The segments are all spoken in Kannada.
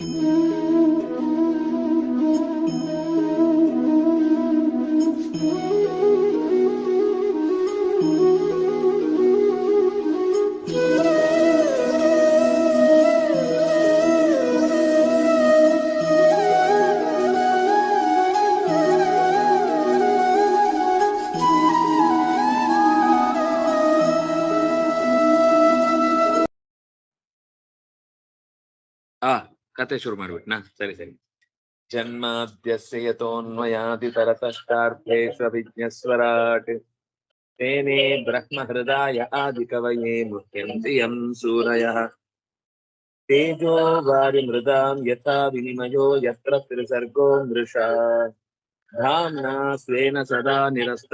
ಆ ಕತೆ ಶುರು ಮಾಡ್ಬಿಟ್ನಾ ಸರಿ ಸರಿ ಜನ್ಮಾದ್ಯಸ್ಯ ಯತೋನ್ಮಯಾದಿ ತರತಶ್ಚಾರ್ಥೇಶ ವಿಜ್ಞಸ್ವರಾಟ್ ತೇನೇ ಬ್ರಹ್ಮ ಹೃದಯ ಆದಿ ಕವಯೇ ಮುಖ್ಯಂತಿ ಯಂ ಸೂರಯಃ ತೇಜೋ ವಾರಿ ಮೃದಾಂ ಯಥಾ ವಿನಿಮಯೋ ಯತ್ರ ತ್ರಿಸರ್ಗೋ ಮೃಷಾ ಧಾಮ್ನಾ ಸ್ವೇನ ಸದಾ ನಿರಸ್ತ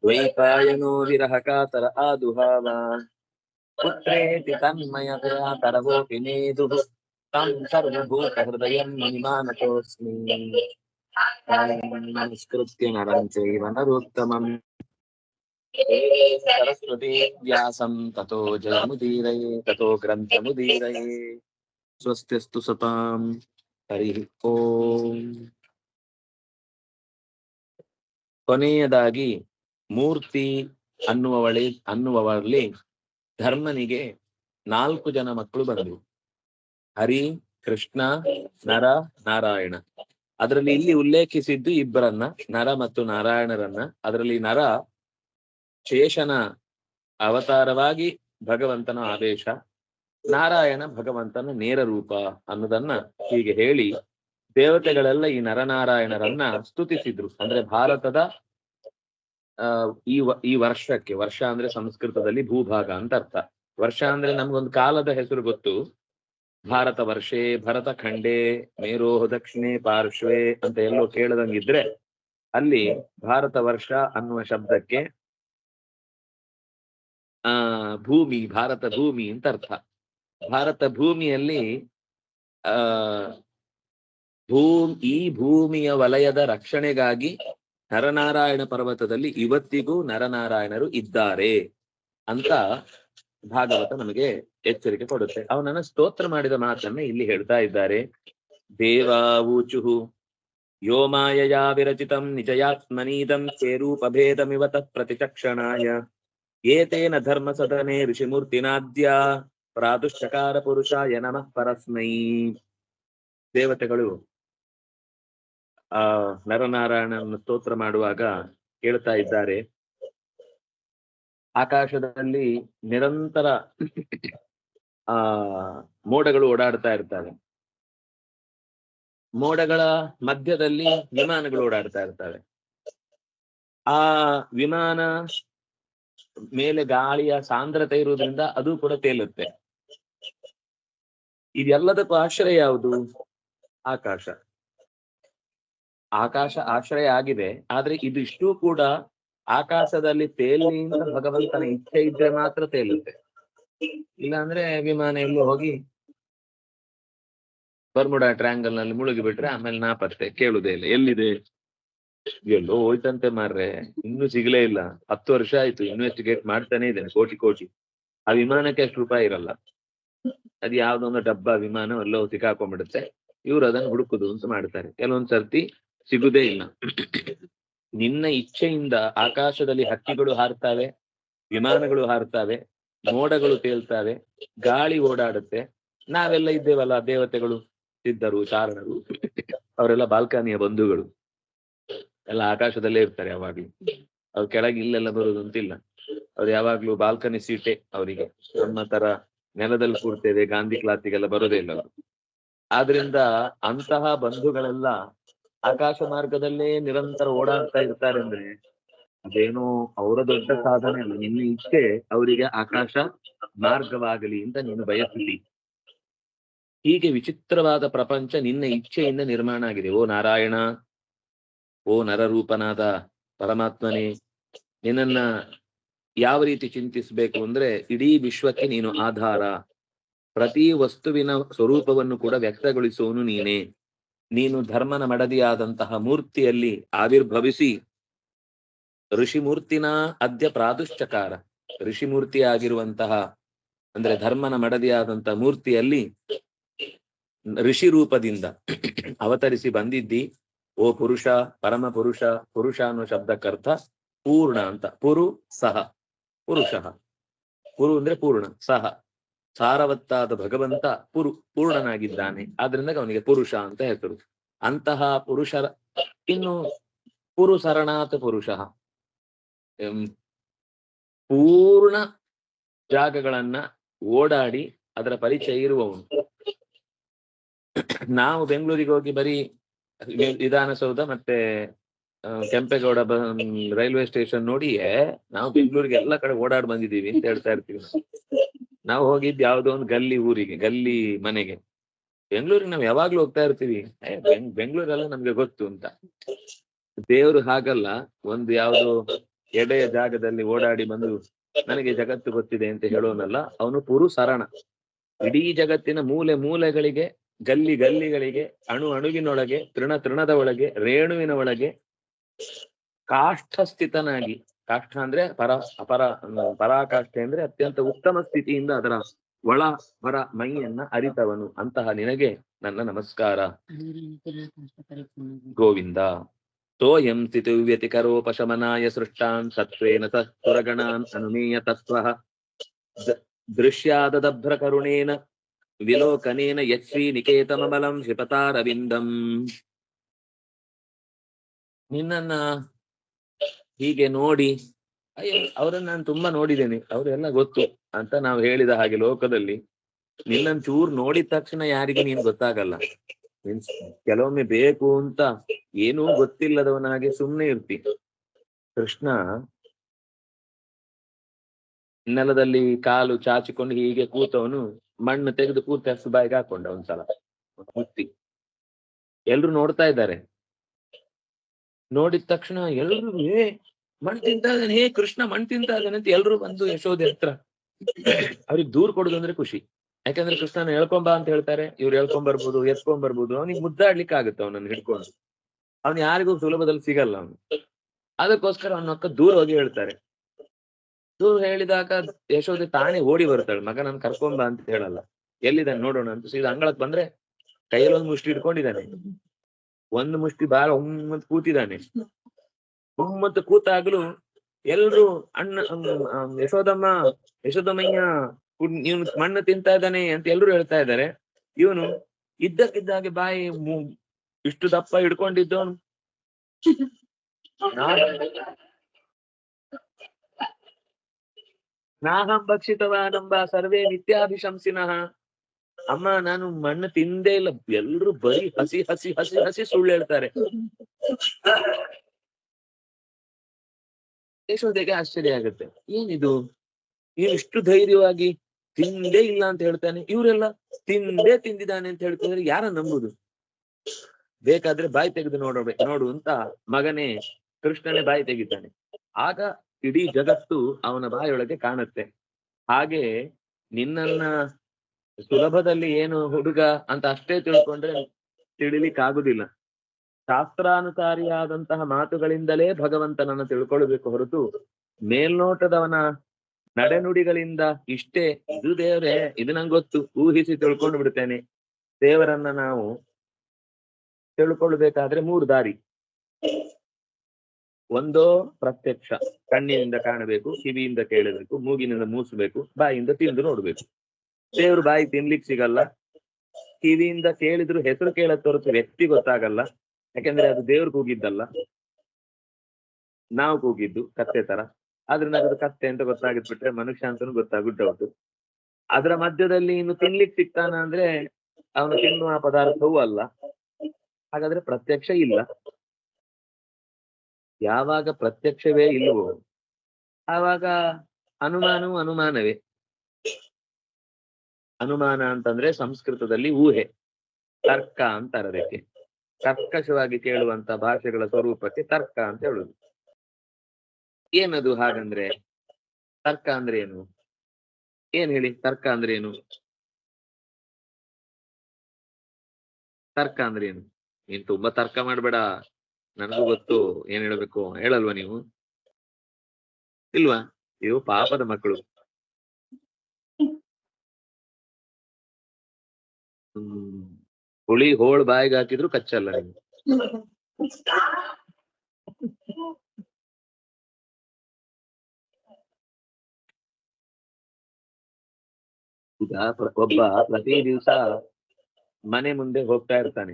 Dwi Pajono di Raka Tantra ಕೊನೆಯದಾಗಿ ಮೂರ್ತಿ ಅನ್ನುವವಳಿ, ಅನ್ನುವವರಲ್ಲಿ ಧರ್ಮನಿಗೆ ನಾಲ್ಕು ಜನ ಮಕ್ಕಳು ಬರಲು ಹರಿ, ಕೃಷ್ಣ, ನರ, ನಾರಾಯಣ. ಅದರಲ್ಲಿ ಇಲ್ಲಿ ಉಲ್ಲೇಖಿಸಿದ್ದು ಇಬ್ಬರನ್ನ, ನರ ಮತ್ತು ನಾರಾಯಣರನ್ನ. ಅದರಲ್ಲಿ ನರ ಶೇಷನ ಅವತಾರವಾಗಿ ಭಗವಂತನ ಆದೇಶ ನಾರಾಯಣ ಭಗವಂತನ ನೇರ ರೂಪ ಅನ್ನೋದನ್ನ ಹೀಗೆ ಹೇಳಿ ದೇವತೆಗಳೆಲ್ಲ ಈ ನರನಾರಾಯಣರನ್ನ ಸ್ತುತಿಸಿದ್ರು. ಅಂದ್ರೆ ಭಾರತದ ಈ ವ- ಈ ವರ್ಷಕ್ಕೆ ವರ್ಷ ಅಂದ್ರೆ ಸಂಸ್ಕೃತದಲ್ಲಿ ಭೂಭಾಗ ಅಂತ ಅರ್ಥ. ವರ್ಷ ಅಂದ್ರೆ ನಮ್ಗೊಂದು ಕಾಲದ ಹೆಸರು ಗೊತ್ತು. ಭಾರತ ವರ್ಷೇ ಭರತ ಖಂಡೆ ಮೇರೋಹ ದಕ್ಷಿಣೆ ಪಾರ್ಶ್ವೆ ಅಂತ ಎಲ್ಲೋ ಕೇಳದಂಗಿದ್ರೆ ಅಲ್ಲಿ ಭಾರತ ವರ್ಷ ಅನ್ನುವ ಶಬ್ದಕ್ಕೆ ಆ ಭೂಮಿ ಭಾರತ ಭೂಮಿ ಅಂತ ಅರ್ಥ. ಭಾರತ ಭೂಮಿಯಲ್ಲಿ ಆ ಭೂಮ್, ಈ ಭೂಮಿಯ ವಲಯದ ರಕ್ಷಣೆಗಾಗಿ ನರನಾರಾಯಣ ಪರ್ವತದಲ್ಲಿ ಇವತ್ತಿಗೂ ನರನಾರಾಯಣರು ಇದ್ದಾರೆ ಅಂತ ಭಾಗವತ ನಮಗೆ ಎಚ್ಚರಿಕೆ ಕೊಡುತ್ತೆ. ಅವನನ್ನ ಸ್ತೋತ್ರ ಮಾಡಿದ ಮಾತನ್ನ ಇಲ್ಲಿ ಹೇಳ್ತಾ ಇದ್ದಾರೆ. ದೇವಾವೂಚುಹು ಯೋ ಮಾಯಯಾ ವಿರಚಿತಂ ನಿಜಯಾತ್ಮನೀದಂ ಚೇರೂಪಭೇದಮಿವ ತತ್ ಪ್ರತಿಚಕ್ಷಣಾಯ. ಏತೇನ ಧರ್ಮ ಸದನೆ ಋಷಿಮೂರ್ತಿನಾದ್ಯ ಪ್ರಾದುಶ್ಚಕಾರ ಪುರುಷಾಯ ನಮಃ ಪರಸ್ಮೈ. ದೇವತೆಗಳು ಆ, ನರನಾರಾಯಣನ ಸ್ತೋತ್ರ ಮಾಡುವಾಗ ಹೇಳ್ತಾ ಇದ್ದಾರೆ. ಆಕಾಶದಲ್ಲಿ ನಿರಂತರ, ಆ, ಮೋಡಗಳು ಓಡಾಡ್ತಾ ಇರ್ತವೆ. ಮೋಡಗಳ ಮಧ್ಯದಲ್ಲಿ ವಿಮಾನಗಳು ಓಡಾಡ್ತಾ ಇರ್ತವೆ. ಆ ವಿಮಾನ ಮೇಲೆ ಗಾಳಿಯ ಸಾಂದ್ರತೆ ಇರುವುದರಿಂದ ಅದು ಕೂಡ ತೇಲುತ್ತೆ. ಇದೆಲ್ಲದಕ್ಕೂ ಆಶ್ರಯ ಯಾವುದು? ಆಕಾಶ. ಆಕಾಶ ಆಶ್ರಯ ಆಗಿದೆ. ಆದ್ರೆ ಇದಿಷ್ಟು ಕೂಡ ಆಕಾಶದಲ್ಲಿ ತೇಲಿಯಿಂದ ಭಗವಂತನ ಇಚ್ಛೆ ಇದ್ರೆ ಮಾತ್ರ ತೇಲುತ್ತೆ. ಇಲ್ಲಾಂದ್ರೆ ವಿಮಾನ ಎಲ್ಲೂ ಹೋಗಿ ಬರ್ಮುಡಾ ಟ್ರ್ಯಾಂಗಲ್ನಲ್ಲಿ ಮುಳುಗಿ ಬಿಟ್ರೆ ಆಮೇಲೆ ನಾಪತ್ತೆ ಕೇಳುದೇ ಇಲ್ಲ. ಎಲ್ಲಿದೆ? ಎಲ್ಲೋ ಹೋಯ್ತಂತೆ ಮಾರ್ರೆ. ಇನ್ನೂ ಸಿಗ್ಲೇ ಇಲ್ಲ. ಹತ್ತು ವರ್ಷ ಆಯ್ತು. ಇನ್ವೆಸ್ಟಿಗೇಟ್ ಮಾಡ್ತಾನೆ ಇದ್ದೇನೆ. ಕೋಟಿ ಕೋಟಿ. ಆ ವಿಮಾನಕ್ಕೆ ಅಷ್ಟು ರೂಪಾಯಿ ಇರಲ್ಲ. ಅದು ಯಾವ್ದೊಂದು ಡಬ್ಬ ವಿಮಾನ ಎಲ್ಲೋ ಸಿಕ್ಕಾಕೊಂಡ್ಬಿಡುತ್ತೆ. ಇವ್ರು ಅದನ್ನ ಹುಡುಕುದು ಅಂತ ಮಾಡ್ತಾರೆ. ಕೆಲವೊಂದ್ ಸರ್ತಿ ಸಿಗುದೇ ಇಲ್ಲ. ನಿನ್ನ ಇಚ್ಛೆಯಿಂದ ಆಕಾಶದಲ್ಲಿ ಹಕ್ಕಿಗಳು ಹಾರ್ತವೆ ವಿಮಾನಗಳು ಹಾರ್ತವೆ ಮೋಡಗಳು ತೇಲ್ತವೆ, ಗಾಳಿ ಓಡಾಡುತ್ತೆ. ನಾವೆಲ್ಲ ಇದ್ದೇವಲ್ಲ, ದೇವತೆಗಳು, ಸಿದ್ಧರು ಚಾರಣರು ಅವರೆಲ್ಲ ಬಾಲ್ಕನಿಯ ಬಂಧುಗಳು. ಎಲ್ಲ ಆಕಾಶದಲ್ಲೇ ಇರ್ತಾರೆ ಯಾವಾಗ್ಲೂ. ಅವ್ರು ಕೆಳಗೆ ಇಲ್ಲೆಲ್ಲ ಬರುದು ಅಂತಿಲ್ಲ. ಅವ್ರು ಯಾವಾಗ್ಲೂ ಬಾಲ್ಕನಿ ಸೀಟೆ ಅವರಿಗೆ. ನಮ್ಮ ತರ ನೆಲದಲ್ಲಿ ಕೂರ್ತೇವೆ ಗಾಂಧಿ ಕ್ಲಾತಿಗೆಲ್ಲ ಬರೋದೇ ಇಲ್ಲ ಆದ್ರಿಂದ ಅಂತಹ ಬಂಧುಗಳೆಲ್ಲ ಆಕಾಶ ಮಾರ್ಗದಲ್ಲೇ ನಿರಂತರ ಓಡಾಡ್ತಾ ಇರ್ತಾರೆ ಅಂದ್ರೆ ಅದೇನೋ ಅವರ ದೊಡ್ಡ ಸಾಧನೆ ಅಲ್ಲ. ನಿನ್ನ ಇಚ್ಛೆ ಅವರಿಗೆ ಆಕಾಶ ಮಾರ್ಗವಾಗಲಿ ಅಂತ ನೀನು ಬಯಸಲಿ ಹೀಗೆ ವಿಚಿತ್ರವಾದ ಪ್ರಪಂಚ ನಿನ್ನ ಇಚ್ಛೆಯಿಂದ ನಿರ್ಮಾಣ ಆಗಿದೆ. ಓ ನಾರಾಯಣ, ಓ ನರರೂಪನಾದ ಪರಮಾತ್ಮನೇ, ನಿನ್ನನ್ನ ಯಾವ ರೀತಿ ಚಿಂತಿಸಬೇಕು ಅಂದ್ರೆ ಇಡೀ ವಿಶ್ವಕ್ಕೆ ನೀನು ಆಧಾರ. ಪ್ರತಿ ವಸ್ತುವಿನ ಸ್ವರೂಪವನ್ನು ಕೂಡ ವ್ಯಕ್ತಗೊಳಿಸುವನು ನೀನೇ. ನೀನು ಧರ್ಮನ ಮಡದಿಯಾದಂತಹ ಮೂರ್ತಿಯಲ್ಲಿ ಆವಿರ್ಭವಿಸಿ ಋಷಿ ಮೂರ್ತಿನ ಅದ್ಯ ಪ್ರಾದುಶ್ಚಕಾರ. ಋಷಿ ಮೂರ್ತಿ ಆಗಿರುವಂತಹ ಅಂದ್ರೆ ಧರ್ಮನ ಮಡದಿಯಾದಂತಹ ಮೂರ್ತಿಯಲ್ಲಿ ಋಷಿ ರೂಪದಿಂದ ಅವತರಿಸಿ ಬಂದಿದ್ದಿ, ಓ ಪುರುಷ, ಪರಮ ಪುರುಷ ಪುರುಷ ಅನ್ನೋ ಶಬ್ದಕ್ಕರ್ಥ ಪೂರ್ಣ ಅಂತ. ಪುರು ಸಹ. ಪುರುಷ. ಪುರು ಅಂದ್ರೆ ಪೂರ್ಣ, ಸಹ. ಸಾರವತ್ತಾದ ಭಗವಂತ ಪುರು, ಪೂರ್ಣನಾಗಿದ್ದಾನೆ. ಆದ್ರಿಂದ ಅವನಿಗೆ ಪುರುಷ ಅಂತ ಹೆಸರು. ಅಂತಹ ಪುರುಷರ, ಇನ್ನು ಪುರು ಸರಣಾತ್ ಪುರುಷ ಪೂರ್ಣ ಜಾಗಗಳನ್ನ ಓಡಾಡಿ ಅದರ ಪರಿಚಯ ಇರುವವನು. ನಾವು ಬೆಂಗಳೂರಿಗೆ ಹೋಗಿ ಬರೀ ವಿಧಾನಸೌಧ ಮತ್ತೆ ಕೆಂಪೇಗೌಡ ರೈಲ್ವೆ ಸ್ಟೇಷನ್ ನೋಡಿಯೇ ನಾವು ಬೆಂಗಳೂರಿಗೆ ಎಲ್ಲ ಕಡೆ ಓಡಾಡಿ ಬಂದಿದ್ದೀವಿ ಅಂತ ಹೇಳ್ತಾ ಇರ್ತೀವಿ ನಾವು. ಹೋಗಿದ್ದು ಯಾವುದೋ ಒಂದು ಗಲ್ಲಿ ಊರಿಗೆ, ಗಲ್ಲಿ ಮನೆಗೆ. ಬೆಂಗಳೂರಿಗೆ ನಾವು ಯಾವಾಗ್ಲೂ ಹೋಗ್ತಾ ಇರ್ತೀವಿ. ಬೆಂಗಳೂರೆಲ್ಲ ನಮ್ಗೆ ಗೊತ್ತು ಅಂತ. ದೇವರು ಹಾಗಲ್ಲ. ಒಂದು ಯಾವ್ದೋ ಎಡೆಯ ಜಾಗದಲ್ಲಿ ಓಡಾಡಿ ಬಂದು ನನಗೆ ಜಗತ್ತು ಗೊತ್ತಿದೆ ಅಂತ ಹೇಳೋನಲ್ಲ, ಅವನು ಪುರು ಸರಣ ಇಡೀ ಜಗತ್ತಿನ ಮೂಲೆ ಮೂಲೆಗಳಿಗೆ, ಗಲ್ಲಿ ಗಲ್ಲಿಗಳಿಗೆ, ಅಣು ಅಣುವಿನೊಳಗೆ, ತೃಣ ತೃಣದ ಒಳಗೆ, ರೇಣುವಿನ ಒಳಗೆ, ಕಾಷ್ಠಸ್ಥಿತನಾಗಿ ಕಾಷ್ಠ ಅಂದ್ರೆ ಪರ, ಅಪರ ಪರಾಕಾಷ್ಠೆ ಅಂದ್ರೆ ಅತ್ಯಂತ ಉತ್ತಮ ಸ್ಥಿತಿಯಿಂದ ಅದರ ಒಳ ಹೊರ ಮೈಯನ್ನ ಅರಿತವನು. ಅಂತಹ ನಿನಗೆ ನನ್ನ ನಮಸ್ಕಾರ. ಗೋವಿಂದ. ಸೋಯಂ ಸ್ಥಿತಿವ್ಯತಿಕರೋಪಶಮನಾಯ ಸೃಷ್ಟಾನ್ ಸತ್ವೇನ ಸುರಗಣಾನ್ ಅನುಮೇಯ ತತ್ವ ದ- ದೃಶ್ಯಾದದಭ್ರ ಕರುಣೇನ ವಿಲೋಕನೇನ ಯಶ್ರೀ ನಿಕೇತಮಬಲಂ ಶಿಪತಾರವಿಂದಂ ನಿನ್ನನ್ನ ಹೀಗೆ ನೋಡಿ, ಅಯ್ಯೋ, ಅವರನ್ನ ನಾನು ತುಂಬಾ ನೋಡಿದ್ದೇನೆ, ಅವರೆಲ್ಲ ಗೊತ್ತು ಅಂತ ನಾವು ಹೇಳಿದ ಹಾಗೆ ಲೋಕದಲ್ಲಿ. ನಿನ್ನನ್ ಚೂರ್ ನೋಡಿದ ತಕ್ಷಣ ಯಾರಿಗೆ ನೀನ್ ಗೊತ್ತಾಗಲ್ಲ. ಮೀನ್ಸ್ ಕೆಲವೊಮ್ಮೆ ಬೇಕು ಅಂತ ಏನೂ ಗೊತ್ತಿಲ್ಲದವನ ಹಾಗೆ ಸುಮ್ನೆ ಇರ್ತಿ. ಕೃಷ್ಣ ನೆಲದಲ್ಲಿ ಕಾಲು ಚಾಚಿಕೊಂಡು ಹೀಗೆ ಕೂತವನು, ಮಣ್ಣು ತೆಗೆದು ಕೂತ ಬಾಯಿಗೆ ಹಾಕೊಂಡ ಒಂದ್ಸಲ ಮುತ್ತಿ. ಎಲ್ರು ನೋಡ್ತಾ ಇದ್ದಾರೆ. ನೋಡಿದ ತಕ್ಷಣ ಎಲ್ರು, ಏ ಮಣ್ ತಿಂತ ಇದ್ದಾನೆ ಹೇ ಕೃಷ್ಣ ಮಣ್ ತಿಂತ ಇದ್ದಾನೆ ಅಂತ ಎಲ್ರು ಬಂದು ಯಶೋಧೆ ಹತ್ರ ಅವ್ರಿಗೆ ದೂರ್ ಕೊಡುದು ಅಂದ್ರೆ ಖುಷಿ. ಯಾಕಂದ್ರೆ ಕೃಷ್ಣನ ಹೇಳ್ಕೊಂಬ ಅಂತ ಹೇಳ್ತಾರೆ, ಇವ್ರು ಹೇಳ್ಕೊಂಬರ್ಬೋದು ಎತ್ಕೊಂಬರ್ಬೋದು ಅವ್ನಿಗೆ ಮುದ್ದಾಡ್ಲಿಕ್ಕೆ ಆಗುತ್ತೆ ಅವನನ್ನ ಹಿಡ್ಕೊಂಡು. ಅವ್ನು ಯಾರಿಗೂ ಸುಲಭದಲ್ಲಿ ಸಿಗಲ್ಲ ಅವನು. ಅದಕ್ಕೋಸ್ಕರ ಅವನ ಅಕ್ಕ ದೂರ ಹೋಗಿ ಹೇಳ್ತಾರೆ. ದೂರ ಹೇಳಿದಾಗ ಯಶೋಧೆ ತಾನೇ ಓಡಿ ಬರ್ತಾಳೆ ಮಗ, ನನ್ ಕರ್ಕೊಂಬ ಅಂತ ಹೇಳಲ್ಲ. ಎಲ್ಲಿದ್ದಾನೆ ನೋಡೋಣ ಅಂತ ಸೀದಾ ಅಂಗಳಕ್ ಬಂದ್ರೆ ಕೈಯಲ್ಲಿ ಒಂದ್ ಮುಷ್ಟಿ ಇಟ್ಕೊಂಡಿದ್ದಾನೆ ಒಂದು ಮುಷ್ಟಿ ಬಾಳ ಒಮ್ಮತ್ ಕೂತಿದ್ದಾನೆ. ಒಮ್ಮತ್ ಕೂತಾಗ್ಲೂ ಎಲ್ರು ಅಣ್ಣ ಯಶೋದಮ್ಮ ಯಶೋದಮ್ಮಯ್ಯ ಇವ್ನು ಮಣ್ಣು ತಿಂತಾ ಇದ್ದಾನೆ ಅಂತ ಎಲ್ರು ಹೇಳ್ತಾ ಇದ್ದಾರೆ. ಇವನು ಇದ್ದಕ್ಕಿದ್ದಾಗೆ ಬಾಯಿ ಇಷ್ಟು ದಪ್ಪ ಹಿಡ್ಕೊಂಡಿದ್ದವನು. ನಾಹಂ ಭಕ್ಷಿತವಾದಂಬ ಸರ್ವೇ ನಿತ್ಯಾಭಿಶಂಸಿನಃ. ಅಮ್ಮ, ನಾನು ಮಣ್ಣು ತಿಂದೇ ಇಲ್ಲ. ಎಲ್ರು ಬರೀ ಹಸಿ ಹಸಿ ಹಸಿ ಹಸಿ ಸುಳ್ಳು ಹೇಳ್ತಾರೆ. ಯಶೋದೆಗೆ ಆಶ್ಚರ್ಯ ಆಗುತ್ತೆ. ಏನಿದು? ನೀನು ಇಷ್ಟು ಧೈರ್ಯವಾಗಿ ತಿಂದೇ ಇಲ್ಲ ಅಂತ ಹೇಳ್ತಾನೆ. ಇವರೆಲ್ಲ ತಿಂದೇ ತಿಂದಿದ್ದಾನೆ ಅಂತ ಹೇಳ್ತಿದ್ರೆ ಯಾರ ನಂಬುದು? ಬೇಕಾದ್ರೆ ಬಾಯಿ ತೆಗೆದು ನೋಡಬೇಕು ನೋಡು ಅಂತ ಮಗನೇ ಕೃಷ್ಣನೇ ಬಾಯಿ ತೆಗಿತಾನೆ. ಆಗ ಇಡೀ ಜಗತ್ತು ಅವನ ಬಾಯೊಳಗೆ ಕಾಣುತ್ತೆ. ಹಾಗೆ ನಿನ್ನನ್ನ ಸುಲಭದಲ್ಲಿ ಏನು ಹುಡುಗ ಅಂತ ಅಷ್ಟೇ ತಿಳ್ಕೊಂಡ್ರೆ ತಿಳಿಲಿಕ್ಕಾಗುದಿಲ್ಲ ಶಾಸ್ತ್ರಾನುಸಾರಿಯಾದಂತಹ ಮಾತುಗಳಿಂದಲೇ ಭಗವಂತನನ್ನು ತಿಳ್ಕೊಳ್ಬೇಕು ಹೊರತು ಮೇಲ್ನೋಟದವನ ನಡೆನುಡಿಗಳಿಂದ ಇಷ್ಟೇ. ಇದು ದೇವರೇ, ಇದು ನಂಗೆ ಗೊತ್ತು, ಊಹಿಸಿ ತಿಳ್ಕೊಂಡು ಬಿಡ್ತೇನೆ. ದೇವರನ್ನ ನಾವು ತಿಳ್ಕೊಳ್ಬೇಕಾದ್ರೆ ಮೂರು ದಾರಿ. ಒಂದೋ ಪ್ರತ್ಯಕ್ಷ, ಕಣ್ಣಿನಿಂದ ಕಾಣಬೇಕು, ಕಿವಿಯಿಂದ ಕೇಳಬೇಕು, ಮೂಗಿನಿಂದ ಮೂಸಬೇಕು, ಬಾಯಿಂದ ತಿಂದು ನೋಡ್ಬೇಕು. ದೇವ್ರು ಬಾಯಿ ತಿನ್ಲಿಕ್ ಸಿಗಲ್ಲ. ಕಿವಿಯಿಂದ ಕೇಳಿದ್ರು ಹೆಸರು ಕೇಳ ಹೊರತು ವ್ಯಕ್ತಿ ಗೊತ್ತಾಗಲ್ಲ. ಯಾಕಂದ್ರೆ ಅದು ದೇವ್ರು ಕೂಗಿದ್ದಲ್ಲ. ನಾವು ಕೂಗಿದ್ದು ಕತ್ತೆ ತರ. ಆದ್ರಿಂದ ಅದು ಕತ್ತೆ ಅಂತ ಗೊತ್ತಾಗಿದ್ಬಿಟ್ರೆ ಮನುಷ್ಯ ಅಂತನೂ ಗೊತ್ತಾಗುತ್ತೆ ಡೌಟ್ ಅದರ ಮಧ್ಯದಲ್ಲಿ ಇನ್ನು ತಿನ್ಲಿಕ್ ಸಿಗ್ತಾನ ಅಂದ್ರೆ ಅವನು ತಿನ್ನುವ ಪದಾರ್ಥವೂ ಅಲ್ಲ. ಹಾಗಾದ್ರೆ ಪ್ರತ್ಯಕ್ಷ ಇಲ್ಲ. ಯಾವಾಗ ಪ್ರತ್ಯಕ್ಷವೇ ಇಲ್ಲವೋ ಆವಾಗ ಅನುಮಾನವು ಅನುಮಾನವೇ. ಅನುಮಾನ ಅಂತಂದ್ರೆ ಸಂಸ್ಕೃತದಲ್ಲಿ ಊಹೆ. ತರ್ಕ ಅಂತಾರೆ ಅದಕ್ಕೆ ಕರ್ಕಶವಾಗಿ ಕೇಳುವಂತ ಭಾಷೆಗಳ ಸ್ವರೂಪಕ್ಕೆ ತರ್ಕ ಅಂತ ಹೇಳುದು. ಏನದು ಹಾಗಂದ್ರೆ? ತರ್ಕ ಅಂದ್ರೆ ಏನು? ಏನ್ ಹೇಳಿ? ತರ್ಕ ಅಂದ್ರೆ ಏನು? ತರ್ಕ ಅಂದ್ರೆ ಏನು? ನೀನ್ ತುಂಬಾ ತರ್ಕ ಮಾಡ್ಬೇಡ. ನನಗೂ ಗೊತ್ತು. ಏನ್ ಹೇಳ್ಬೇಕು? ಹೇಳಲ್ವಾ ನೀವು? ಇಲ್ವಾ? ಇವು ಪಾಪದ ಮಕ್ಕಳು ಹ್ಮ್ ಹುಳಿ ಹೋಳ್ ಬಾಯಿಗೆ ಹಾಕಿದ್ರು ಕಚ್ಚಲ್ಲ ಈಗ ಒಬ್ಬ ಪ್ರತಿ ದಿವಸ ಮನೆ ಮುಂದೆ ಹೋಗ್ತಾ ಇರ್ತಾನೆ.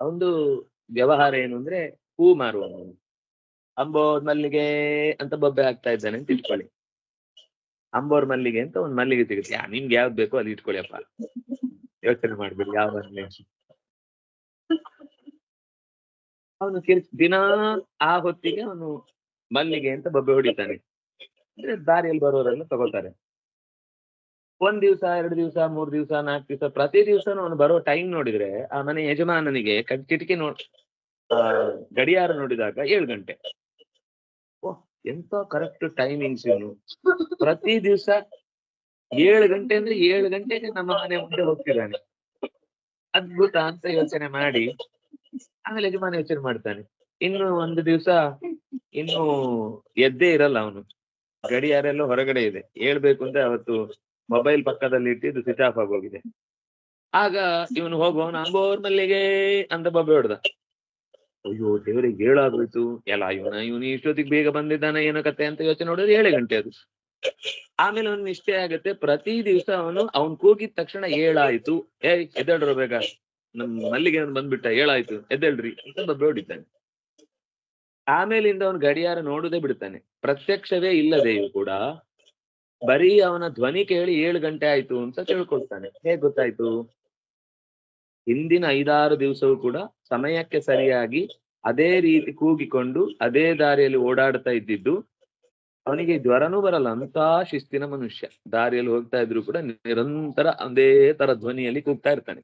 ಅವನು ವ್ಯವಹಾರ ಏನು ಅಂದ್ರೆ ಹೂ ಮಾರುವವನು. ಅಂಬೋರ್ ಮಲ್ಲಿಗೆ ಅಂತ ಬೊಬ್ಬೆ ಹಾಕ್ತಾ ಇದ್ದಾನೆ ಅಂತ ಇಟ್ಕೊಳ್ಳಿ. ಅಂಬೋರ್ ಮಲ್ಲಿಗೆ ಅಂತ ಒಂದ್ ಮಲ್ಲಿಗೆ ತೆಗಿತೀಯ ನಿಮ್ಗೆ ಯಾವ್ದು ಬೇಕೋ ಅಲ್ಲಿ ಇಟ್ಕೊಳ್ಳಿ ಅಪ್ಪ ಯೋಚನೆ ಮಾಡ್ಬಿಡಿ ಯಾವ ಅವನು ದಿನ ಆ ಹೊತ್ತಿಗೆ ಅವನು ಮಲ್ಲಿಗೆ ಅಂತ ಬಬ್ಬೆ ಹೊಡಿತಾನೆ. ಅಂದ್ರೆ ದಾರಿಯಲ್ಲಿ ಬರೋರೆಲ್ಲ ತಗೋತಾರೆ ಒಂದ್ ದಿವಸ ಎರಡು ದಿವಸ ಮೂರ್ ದಿವಸ ನಾಲ್ಕು ದಿವಸ ಪ್ರತಿ ದಿವಸ ಅವನು ಬರೋ ಟೈಮ್ ನೋಡಿದ್ರೆ ಆ ಮನೆ ಯಜಮಾನನಿಗೆ ಕಟ್- ಕಿಟಕಿ ಆ, ಗಡಿಯಾರ ನೋಡಿದಾಗ ಏಳು ಗಂಟೆ. ಓಹ್ ಎಂತ ಕರೆಕ್ಟ್ ಟೈಮಿಂಗ್ಸ್ ಇವನು. ಪ್ರತಿ ದಿವಸ ಏಳು ಗಂಟೆ ಅಂದ್ರೆ ಏಳು ಗಂಟೆಗೆ ನಮ್ಮ ಮನೆ ಮುಂದೆ ಹೋಗ್ತಿದ್ದಾನೆ. ಅದ್ಭುತ ಅಂತ ಯೋಚನೆ ಮಾಡಿ, ಆಮೇಲೆ ಯಜಮಾನ ಯೋಚನೆ ಮಾಡ್ತಾನೆ. ಇನ್ನು ಒಂದು ದಿವಸ, ಇನ್ನು ಎದ್ದೇ ಇರಲ್ಲ ಅವನು. ಗಡಿಯಾರೆಲ್ಲ ಹೊರಗಡೆ ಇದೆ. ಹೇಳ್ಬೇಕು ಅಂದ್ರೆ ಅವತ್ತು ಮೊಬೈಲ್ ಪಕ್ಕದಲ್ಲಿ ಇಟ್ಟಿದ್ದು ಸ್ವಿಚ್ ಆಫ್ ಆಗೋಗಿದೆ. ಆಗ ಇವನು ಹೋಗುವವನು ಅಂಬೋರ್ ಮಲ್ಲಿಗೆ ಅಂತ ಬೊಬ್ಬೆ ಹೊಡ್ದ. ಅಯ್ಯೋ, ದೇವರಿಗೆ ಏಳಾಗೋಯ್ತು. ಎಲ್ಲ ಇವನ, ಇವನು ಇಷ್ಟೊತ್ತಿಗೆ ಬೇಗ ಬಂದಿದ್ದಾನೆ, ಏನೋ ಕತೆ ಅಂತ ಯೋಚನೆ ನೋಡಿದ್ರೆ ಏಳು ಗಂಟೆ ಅದು. ಆಮೇಲೆ ಅವ್ನು ನಿಶ್ಚಯ ಆಗುತ್ತೆ, ಪ್ರತಿ ದಿವಸ ಅವನು, ಅವ್ನ್ ಕೂಗಿದ ತಕ್ಷಣ ಏಳಾಯ್ತು. ಏಯ್ ಎದ್ದೇಳ್ರ ಬೇಗ. ನಮ್ ಮಲ್ಲಿಗೆ ಬಂದ್ಬಿಟ್ಟ, ಏಳಾಯ್ತು. ಎದ್ದೇಳ್ರಿ ಅಂತ ಬೊಬ್ಬೆ ಹೊಡಿತಾನೆ. ಆಮೇಲಿಂದ ಅವನ್ ಗಡಿಯಾರ ನೋಡುದೇ ಬಿಡ್ತಾನೆ. ಪ್ರತ್ಯಕ್ಷವೇ ಇಲ್ಲದೆಯೂ ಕೂಡ ಬರೀ ಅವನ ಧ್ವನಿ ಕೇಳಿ ಏಳು ಗಂಟೆ ಆಯ್ತು ಅಂತ ತಿಳ್ಕೊಳ್ತಾನೆ. ಹೇಗ್ ಗೊತ್ತಾಯ್ತು? ಹಿಂದಿನ ಐದಾರು ದಿವಸವೂ ಕೂಡ ಸಮಯಕ್ಕೆ ಸರಿಯಾಗಿ ಅದೇ ರೀತಿ ಕೂಗಿಕೊಂಡು ಅದೇ ದಾರಿಯಲ್ಲಿ ಓಡಾಡ್ತಾ ಇದ್ದಿದ್ದು ಅವನಿಗೆ ಜ್ವರನೂ ಬರಲ್ಲ ಅಂತ ಶಿಸ್ತಿನ ಮನುಷ್ಯ. ದಾರಿಯಲ್ಲಿ ಹೋಗ್ತಾ ಇದ್ರು ಕೂಡ ನಿರಂತರ ಅದೇ ತರ ಧ್ವನಿಯಲ್ಲಿ ಕೂಗ್ತಾ ಇರ್ತಾನೆ.